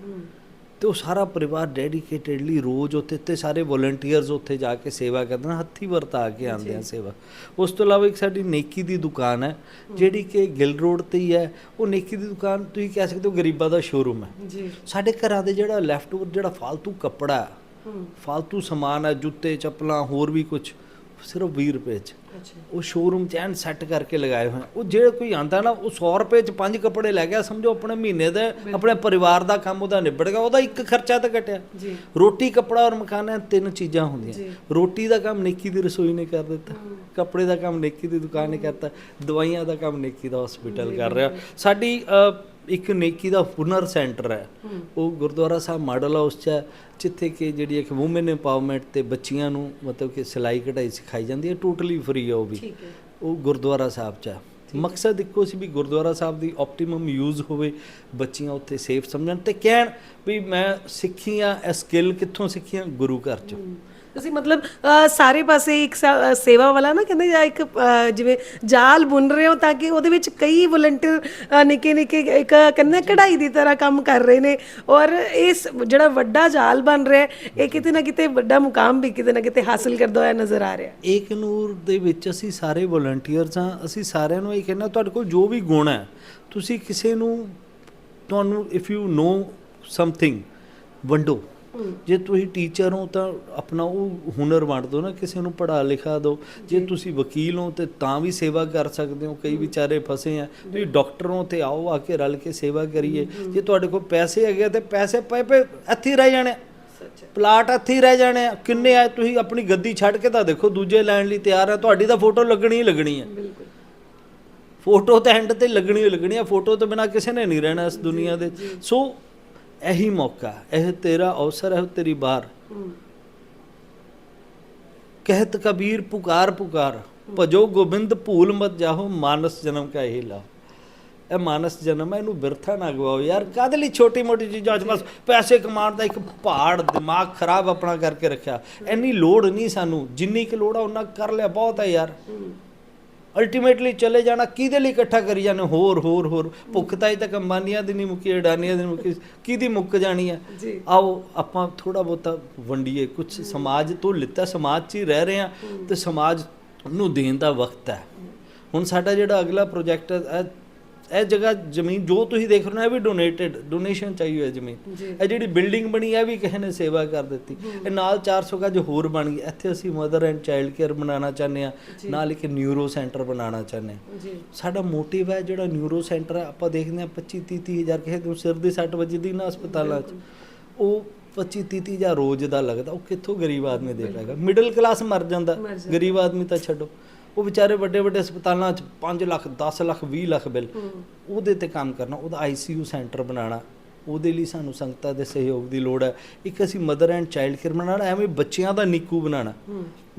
ਤੇ ਉਹ ਸਾਰਾ ਪਰਿਵਾਰ ਡੈਡੀਕੇਟਿਡਲੀ ਰੋਜ਼ ਉੱਥੇ ਤੇ ਸਾਰੇ ਵੋਲੰਟੀਅਰਸ ਉੱਥੇ ਜਾ ਕੇ ਸੇਵਾ ਕਰਦੇ ਨੇ ਹੱਥੀ ਵਰਤਾ ਕੇ ਆਉਂਦੇ ਆ ਸੇਵਾ। ਉਸ ਤੋਂ ਇਲਾਵਾ ਇੱਕ ਸਾਡੀ ਨੇਕੀ ਦੀ ਦੁਕਾਨ ਹੈ ਜਿਹੜੀ ਕਿ ਗਿਲ ਰੋਡ ਤੇ ਹੀ ਹੈ। ਉਹ ਨੇਕੀ ਦੀ ਦੁਕਾਨ ਤੁਸੀਂ ਕਹਿ ਸਕਦੇ ਹੋ ਗਰੀਬਾਂ ਦਾ ਸ਼ੋਰੂਮ ਹੈ। ਸਾਡੇ ਘਰਾਂ ਦੇ ਜਿਹੜਾ ਲੈਫਟ ਓਵਰ ਜਿਹੜਾ ਫਾਲਤੂ ਕੱਪੜਾ ਫਾਲਤੂ ਸਮਾਨ ਹੈ ਜੁੱਤੇ ਚੱਪਲਾਂ ਹੋਰ ਵੀ ਕੁਝ ਸਿਰਫ 20 ਰੁਪਏ ਚ। ਉਹ ਸ਼ੋਰੂਮ ਚ ਐਨ ਸੈੱਟ ਕਰਕੇ ਲਗਾਏ ਹੋਏ। ਉਹ ਜਿਹੜਾ ਕੋਈ ਆਂਦਾ ਨਾ ਉਹ 100 ਰੁਪਏ ਚ ਪੰਜ ਕੱਪੜੇ ਲੈ ਗਿਆ ਸਮਝੋ ਆਪਣੇ ਮਹੀਨੇ ਦਾ ਆਪਣੇ ਪਰਿਵਾਰ ਦਾ ਕੰਮ ਉਹਦਾ ਨਿਬੜ ਗਿਆ ਉਹਦਾ ਇੱਕ ਖਰਚਾ ਤਾਂ ਘਟਿਆ। ਰੋਟੀ ਕੱਪੜਾ ਔਰ ਮਕਾਨ ਇਹ ਤਿੰਨ ਚੀਜ਼ਾਂ ਹੁੰਦੀਆਂ। ਰੋਟੀ ਦਾ ਕੰਮ ਨੇਕੀ ਦੀ ਰਸੋਈ ਨੇ ਕਰ ਦਿੱਤਾ। ਕੱਪੜੇ ਦਾ ਕੰਮ ਨੇਕੀ ਦੀ ਦੁਕਾਨ ਨੇ ਕਰਤਾ। ਦਵਾਈਆਂ ਦਾ ਕੰਮ ਨੇਕੀ ਦਾ ਹਸਪੀਟਲ ਕਰ ਰਿਹਾ। ਸਾਡੀ ਇੱਕ ਨੇਕੀ ਦਾ ਹੁਨਰ ਸੈਂਟਰ ਹੈ। ਉਹ ਗੁਰਦੁਆਰਾ ਸਾਹਿਬ ਮਾਡਲ ਹਾਊਸ 'ਚ ਹੈ ਜਿੱਥੇ ਕਿ ਜਿਹੜੀ ਇੱਕ ਔਮਨ ਇੰਪਾਵਰਮੈਂਟ ਤੇ ਬੱਚੀਆਂ ਨੂੰ ਮਤਲਬ ਕਿ ਸਿਲਾਈ ਕਢਾਈ ਸਿਖਾਈ ਜਾਂਦੀ ਹੈ ਟੋਟਲੀ ਫ੍ਰੀ ਹੈ ਉਹ ਵੀ। ਉਹ ਗੁਰਦੁਆਰਾ ਸਾਹਿਬ 'ਚ ਹੈ। ਮਕਸਦ ਇੱਕੋ ਸੀ ਵੀ ਗੁਰਦੁਆਰਾ ਸਾਹਿਬ ਦੀ ਆਪਟੀਮਮ ਯੂਜ਼ ਹੋਵੇ ਬੱਚੀਆਂ ਉੱਥੇ ਸੇਫ ਸਮਝਣ ਤੇ ਕਹਿਣ ਵੀ ਮੈਂ ਸਿੱਖੀ ਆ ਇਹ ਸਕਿੱਲ ਕਿੱਥੋਂ ਸਿੱਖੀਆਂ ਗੁਰੂ ਘਰ 'ਚੋਂ। ਤੁਸੀਂ ਮਤਲਬ ਸਾਰੇ ਪਾਸੇ ਇੱਕ ਸੇਵਾ ਵਾਲਾ ਨਾ ਕਹਿੰਦੇ ਜਾਂ ਇੱਕ ਜਿਵੇਂ ਜਾਲ ਬੁਣ ਰਹੇ ਹੋ ਤਾਂ ਕਿ ਉਹਦੇ ਵਿੱਚ ਕਈ ਵਲੰਟੀਅਰ ਨਿੱਕੇ ਨਿੱਕੇ ਇੱਕ ਕਹਿੰਦੇ ਕਢਾਈ ਦੀ ਤਰ੍ਹਾਂ ਕੰਮ ਕਰ ਰਹੇ ਨੇ। ਔਰ ਇਸ ਜਿਹੜਾ ਵੱਡਾ ਜਾਲ ਬਣ ਰਿਹਾ ਇਹ ਕਿਤੇ ਨਾ ਕਿਤੇ ਵੱਡਾ ਮੁਕਾਮ ਵੀ ਕਿਤੇ ਨਾ ਕਿਤੇ ਹਾਸਲ ਕਰਦਾ ਹੋਇਆ ਨਜ਼ਰ ਆ ਰਿਹਾ। ਏਕ ਨੂਰ ਦੇ ਵਿੱਚ ਅਸੀਂ ਸਾਰੇ ਵੋਲੰਟੀਅਰਸ ਹਾਂ। ਅਸੀਂ ਸਾਰਿਆਂ ਨੂੰ ਇਹ ਕਹਿੰਦਾ ਤੁਹਾਡੇ ਕੋਲ ਜੋ ਵੀ ਗੁਣ ਹੈ ਤੁਸੀਂ ਕਿਸੇ ਨੂੰ ਤੁਹਾਨੂੰ ਇਫ ਯੂ ਨੋ ਸਮਥਿੰਗ ਵੰਡੋ। ਜੇ ਤੁਸੀਂ ਟੀਚਰ ਹੋ ਤਾਂ ਆਪਣਾ ਉਹ ਹੁਨਰ ਵੰਡ ਦਿਓ ਨਾ ਕਿਸੇ ਨੂੰ ਪੜ੍ਹਾ ਲਿਖਾ ਦਿਓ। ਜੇ ਤੁਸੀਂ ਵਕੀਲ ਹੋ ਤੇ ਤਾਂ ਵੀ ਸੇਵਾ ਕਰ ਸਕਦੇ ਹੋ ਕਈ ਵਿਚਾਰੇ ਫਸੇ ਆ। ਤੁਸੀਂ ਡਾਕਟਰ ਹੋ ਤੇ ਆਓ ਆ ਕੇ ਰਲ ਕੇ ਸੇਵਾ ਕਰੀਏ। ਜੇ ਤੁਹਾਡੇ ਕੋਲ ਪੈਸੇ ਹੈਗੇ ਤੇ ਪੈਸੇ ਪਏ ਪਏ ਇੱਥੇ ਰਹਿ ਜਾਣੇ ਪਲਾਟ ਇੱਥੇ ਹੀ ਰਹਿ ਜਾਣੇ ਆ। ਕਿੰਨੇ ਆ ਤੁਸੀਂ ਆਪਣੀ ਗੱਦੀ ਛੱਡ ਕੇ ਤਾਂ ਦੇਖੋ ਦੂਜੇ ਲੈਣ ਲਈ ਤਿਆਰ ਆ। ਤੁਹਾਡੀ ਤਾਂ ਫੋਟੋ ਲੱਗਣੀ ਹੀ ਲੱਗਣੀ ਹੈ ਬਿਲਕੁਲ। ਫੋਟੋ ਤਾਂ ਐਂਡ ਤੇ ਲੱਗਣੀ ਹੀ ਲੱਗਣੀ ਹੈ ਫੋਟੋ ਤੋਂ ਬਿਨਾ ਕਿਸੇ ਨੇ ਨਹੀਂ ਰਹਿਣਾ ਇਸ ਦੁਨੀਆ ਦੇ। ਸੋ ਇਹੀ ਮੌਕਾ ਇਹ ਤੇਰਾ ਅਵਸਰ ਹੈ ਤੇਰੀ ਬਾਰ। ਕਹਿਤ ਕਬੀਰ ਪੁਕਾਰ ਪੁਕਾਰ ਭਜੋ ਗੋਬਿੰਦ ਭੂਲ ਮਤ ਜਾਹੋ ਮਾਨਸ ਜਨਮ ਕਾ ਇਹ ਲਾ ਇਹ ਮਾਨਸ ਜਨਮ ਹੈ ਇਹਨੂੰ ਬਿਰਥਾ ਨਾ ਗਵਾਓ। ਯਾਰ ਕਾਹਦੇ ਲਈ ਛੋਟੀ ਮੋਟੀ ਚੀਜ਼ਾਂ 'ਚ ਬਸ ਪੈਸੇ ਕਮਾਉਣ ਦਾ ਇੱਕ ਪਹਾੜ ਦਿਮਾਗ ਖਰਾਬ ਆਪਣਾ ਕਰਕੇ ਰੱਖਿਆ। ਇੰਨੀ ਲੋੜ ਨਹੀਂ ਸਾਨੂੰ। ਜਿੰਨੀ ਕਿ ਲੋੜ ਆ ਉਹਨਾਂ ਕਰ ਲਿਆ। ਬਹੁਤ ਹੈ ਯਾਰ। ਅਲਟੀਮੇਟਲੀ ਚਲੇ ਜਾਣਾ ਕਿਹਦੇ ਲਈ ਇਕੱਠਾ ਕਰੀ ਜਾਂਦੇ ਹੋਰ ਹੋਰ ਹੋਰ। ਭੁੱਖ ਤਾਂ ਅਜੇ ਤੱਕ ਅੰਬਾਨੀਆਂ ਦੀ ਨਹੀਂ ਮੁੱਕੀ ਅਡਾਨੀਆਂ ਦੀ ਨਹੀਂ ਮੁੱਕੀ। ਕਿਹਦੀ ਮੁੱਕ ਜਾਣੀ ਜੀ। ਆਓ ਆਪਾਂ ਥੋੜਾ ਬਹੁਤਾ ਵੰਡੀਏ। ਕੁਝ ਸਮਾਜ ਤੋਂ ਲਿੱਤਾ ਸਮਾਜ 'ਚ ਹੀ ਰਹਿ ਰਹੇ ਆ ਤੇ ਸਮਾਜ ਨੂੰ ਦੇਣ ਦਾ ਵਕਤ ਹੈ। ਹੁਣ ਸਾਡਾ ਜਿਹੜਾ ਅਗਲਾ ਪ੍ਰੋਜੈਕਟ ਹੈ ਇਹ- ਜਗ੍ਹਾ ਜ਼ਮੀਨ ਜੋ ਤੁਸੀਂ ਦੇਖ ਰਹੇ ਹੋ ਇਹ ਵੀ ਡੋਨੇਟਡ ਡੋਨੇਸ਼ਨ ਚਾਹੀਏ ਹੈ ਜ਼ਮੀਨ। ਇਹ ਜਿਹੜੀ ਬਿਲਡਿੰਗ ਬਣੀ ਹੈ ਵੀ ਕਿਸੇ ਨੇ ਸੇਵਾ ਕਰ ਦਿੱਤੀ। ਇਹ ਨਾਲ 400 ਗਜ ਹੋਰ ਬਣ ਗਈ। ਇੱਥੇ ਅਸੀਂ ਮਦਰ ਐਂਡ ਚਾਈਲਡ ਕੇਅਰ ਬਣਾਉਣਾ ਚਾਹੁੰਦੇ ਆ ਨਾਲ ਇੱਕ ਨਿਊਰੋ ਸੈਂਟਰ ਬਣਾਉਣਾ ਚਾਹੁੰਦੇ ਆ ਸਾਡਾ ਮੋਟਿਵ ਹੈ ਜਿਹੜਾ ਨਿਊਰੋ ਸੈਂਟਰ ਹੈ ਆਪਾਂ ਦੇਖਦੇ ਹਾਂ 25 30 ਹਜ਼ਾਰ ਕਿਸੇ ਨੂੰ ਸਿਰ ਦੀ ਸੱਟ ਵੱਜਦੀ ਨਾ ਹਸਪਤਾਲਾਂ 'ਚ। ਉਹ 25 30 ਹਜ਼ਾਰ ਰੋਜ਼ ਦਾ ਲੱਗਦਾ। ਉਹ ਕਿੱਥੋਂ ਗਰੀਬ ਆਦਮੀ ਦੇ ਪਾਏਗਾ ਮਿਡਲ ਕਲਾਸ ਮਰ ਜਾਂਦਾ। ਗਰੀਬ ਆਦਮੀ ਤਾਂ ਛੱਡੋ। ਉਹ ਵਿਚਾਰੇ ਵੱਡੇ ਵੱਡੇ ਹਸਪਤਾਲਾਂ 'ਚ 5 ਲੱਖ 10 ਲੱਖ 20 ਲੱਖ ਬਿੱਲ। ਉਹਦੇ ਤੇ ਕੰਮ ਕਰਨਾ ਉਹਦਾ ਆਈਸੀਯੂ ਸੈਂਟਰ ਬਣਾਉਣਾ ਉਹਦੇ ਲਈ ਸਾਨੂੰ ਸੰਗਤਾਂ ਦੇ ਸਹਿਯੋਗ ਦੀ ਲੋੜ ਹੈ। ਇੱਕ ਅਸੀਂ ਮਦਰ ਐਂਡ ਚਾਈਲਡ ਕੇਅਰ ਬਣਾਉਣਾ ਐਵੇਂ ਬੱਚਿਆਂ ਦਾ ਨਿੱਕੂ ਬਣਾਉਣਾ।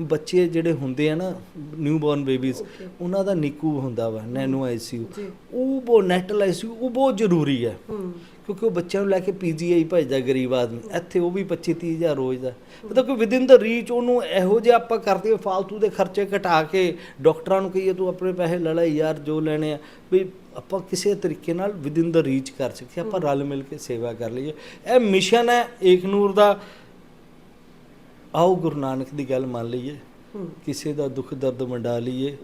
ਬੱਚੇ ਜਿਹੜੇ ਹੁੰਦੇ ਆ ਨਾ ਨਿਊਬੋਰਨ ਬੇਬੀਜ਼ ਉਹਨਾਂ ਦਾ ਨਿੱਕੂ ਹੁੰਦਾ ਵਾ ਨੈਨੋ ਆਈਸੀਯੂ ਉਹ ਬਹੁਤ ਨੈਟਲ ਆਈਸੀਯੂ ਉਹ ਬਹੁਤ ਜ਼ਰੂਰੀ ਹੈ। ਕਿਉਂਕਿ ਉਹ ਬੱਚਿਆਂ ਨੂੰ ਲੈ ਕੇ ਪੀਜੀਆਈ ਭਜਦਾ ਗਰੀਬ ਆਦਮੀ। ਇੱਥੇ ਉਹ ਵੀ 25 30 ਹਜ਼ਾਰ ਰੋਜ਼ ਦਾ। ਮਤਲਬ ਕਿ ਵਿਦਿਨ ਦਾ ਰੀਚ ਉਹਨੂੰ ਇਹੋ ਜਿਹਾ ਆਪਾਂ ਕਰਦੇ ਹਾਂ ਫਾਲਤੂ ਦੇ ਖਰਚੇ ਘਟਾ ਕੇ ਡਾਕਟਰਾਂ ਨੂੰ ਕਹੀਏ ਤੂੰ ਆਪਣੇ ਪੈਸੇ ਲੈ ਲੈ ਯਾਰ ਜੋ ਲੈਣੇ ਆ। ਵੀ ਆਪਾਂ ਕਿਸੇ ਤਰੀਕੇ ਨਾਲ ਵਿਦਿਨ ਦਾ ਰੀਚ ਕਰ ਸਕੀਏ ਆਪਾਂ ਰਲ ਮਿਲ ਕੇ ਸੇਵਾ ਕਰ ਲਈਏ। ਇਹ ਮਿਸ਼ਨ ਹੈ ਏਕ ਨੂਰ ਦਾ। ਆਓ ਗੁਰੂ ਨਾਨਕ ਦੀ ਗੱਲ ਮੰਨ ਲਈਏ। ਕਿਸੇ ਦਾ ਦੁੱਖ ਦਰਦ ਵੰਡਾ ਲਈਏ।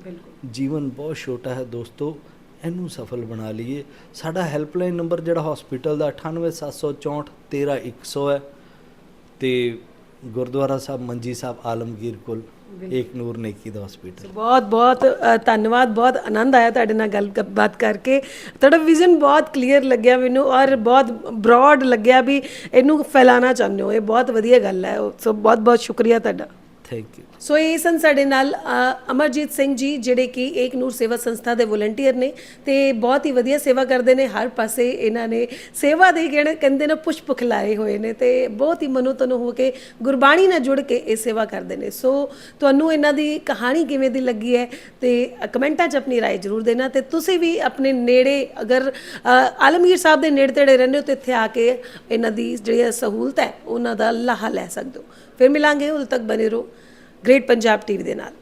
ਜੀਵਨ ਬਹੁਤ ਛੋਟਾ ਹੈ ਦੋਸਤੋ। ਇਹਨੂੰ ਸਫਲ ਬਣਾ ਲਈਏ। ਸਾਡਾ ਹੈਲਪਲਾਈਨ ਨੰਬਰ ਜਿਹੜਾ ਹਸਪੀਟਲ ਦਾ 98764 13100 ਹੈ ਤੇ ਗੁਰਦੁਆਰਾ ਸਾਹਿਬ ਮੰਜੀ ਸਾਹਿਬ ਆਲਮਗੀਰ ਕੋਲ ਏਕ ਨੂਰ ਨੇਕੀ ਦਾ ਹਸਪੀਟਲ ਬਹੁਤ ਬਹੁਤ ਧੰਨਵਾਦ ਬਹੁਤ ਆਨੰਦ ਆਇਆ ਤੁਹਾਡੇ ਨਾਲ ਗੱਲ ਬਾਤ ਕਰਕੇ। ਤੁਹਾਡਾ ਵਿਜ਼ਨ ਬਹੁਤ ਕਲੀਅਰ ਲੱਗਿਆ ਮੈਨੂੰ ਔਰ ਬਹੁਤ ਬ੍ਰੌਡ ਲੱਗਿਆ ਵੀ ਇਹਨੂੰ ਫੈਲਾਉਣਾ ਚਾਹੁੰਦੇ ਹੋ। ਇਹ ਬਹੁਤ ਵਧੀਆ ਗੱਲ ਹੈ। ਸੋ ਬਹੁਤ ਬਹੁਤ ਸ਼ੁਕਰੀਆ ਤੁਹਾਡਾ। ਥੈਂਕ ਯੂ ਸੋ ਇਹ ਸਨ ਸਾਡੇ ਨਾਲ ਅ, ਅਮਰਜੀਤ ਸਿੰਘ ਜੀ ਜਿਹੜੇ ਕਿ ਏਕ ਨੂਰ ਸੇਵਾ ਸੰਸਥਾ ਦੇ ਵੋਲੰਟੀਅਰ ਨੇ ਤੇ ਬਹੁਤ ਹੀ ਵਧੀਆ ਸੇਵਾ ਕਰਦੇ ਨੇ ਹਰ ਪਾਸੇ ਇਹਨਾਂ ਨੇ ਸੇਵਾ ਦੇ ਕਹਿਣ ਕਹਿੰਦੇ ਨੇ ਪੁਸ਼ਪ ਖਿਲਾਏ ਹੋਏ ਨੇ ਤੇ ਬਹੁਤ ਹੀ ਮਨੋ ਤਨੋ ਹੋ ਕੇ ਗੁਰਬਾਣੀ ਨਾਲ ਜੁੜ ਕੇ ਇਹ ਸੇਵਾ ਕਰਦੇ ਨੇ ਸੋ ਤੁਹਾਨੂੰ ਇਹਨਾਂ ਦੀ ਕਹਾਣੀ ਕਿਵੇਂ ਦੀ ਲੱਗੀ ਹੈ ਤੇ ਕਮੈਂਟਾਂ 'ਚ ਆਪਣੀ رائے ਜ਼ਰੂਰ ਦੇਣਾ ਤੇ ਤੁਸੀਂ ਵੀ ਆਪਣੇ ਨੇੜੇ ਅਗਰ ਅ, ਆਲਮਗੀਰ ਸਾਹਿਬ ਦੇ ਨੇੜੇ ਤੇੜੇ ਰਹਿੰਦੇ ਹੋ ਤੇ ਇੱਥੇ ਆ ਕੇ ਇਹਨਾਂ ਦੀ ਜਿਹੜੀ ਸਹੂਲਤ ਹੈ ਉਹਨਾਂ ਦਾ ਲਾਹਾ ਲੈ ਸਕਦੇ ਹੋ ਫਿਰ ਮਿਲਾਂਗੇ ਉਦੋਂ ਤੱਕ ਬਨੇ ਰਹੋ। ਗ੍ਰੇਟ ਪੰਜਾਬ ਟੀਵੀ ਦੇ ਨਾਲ।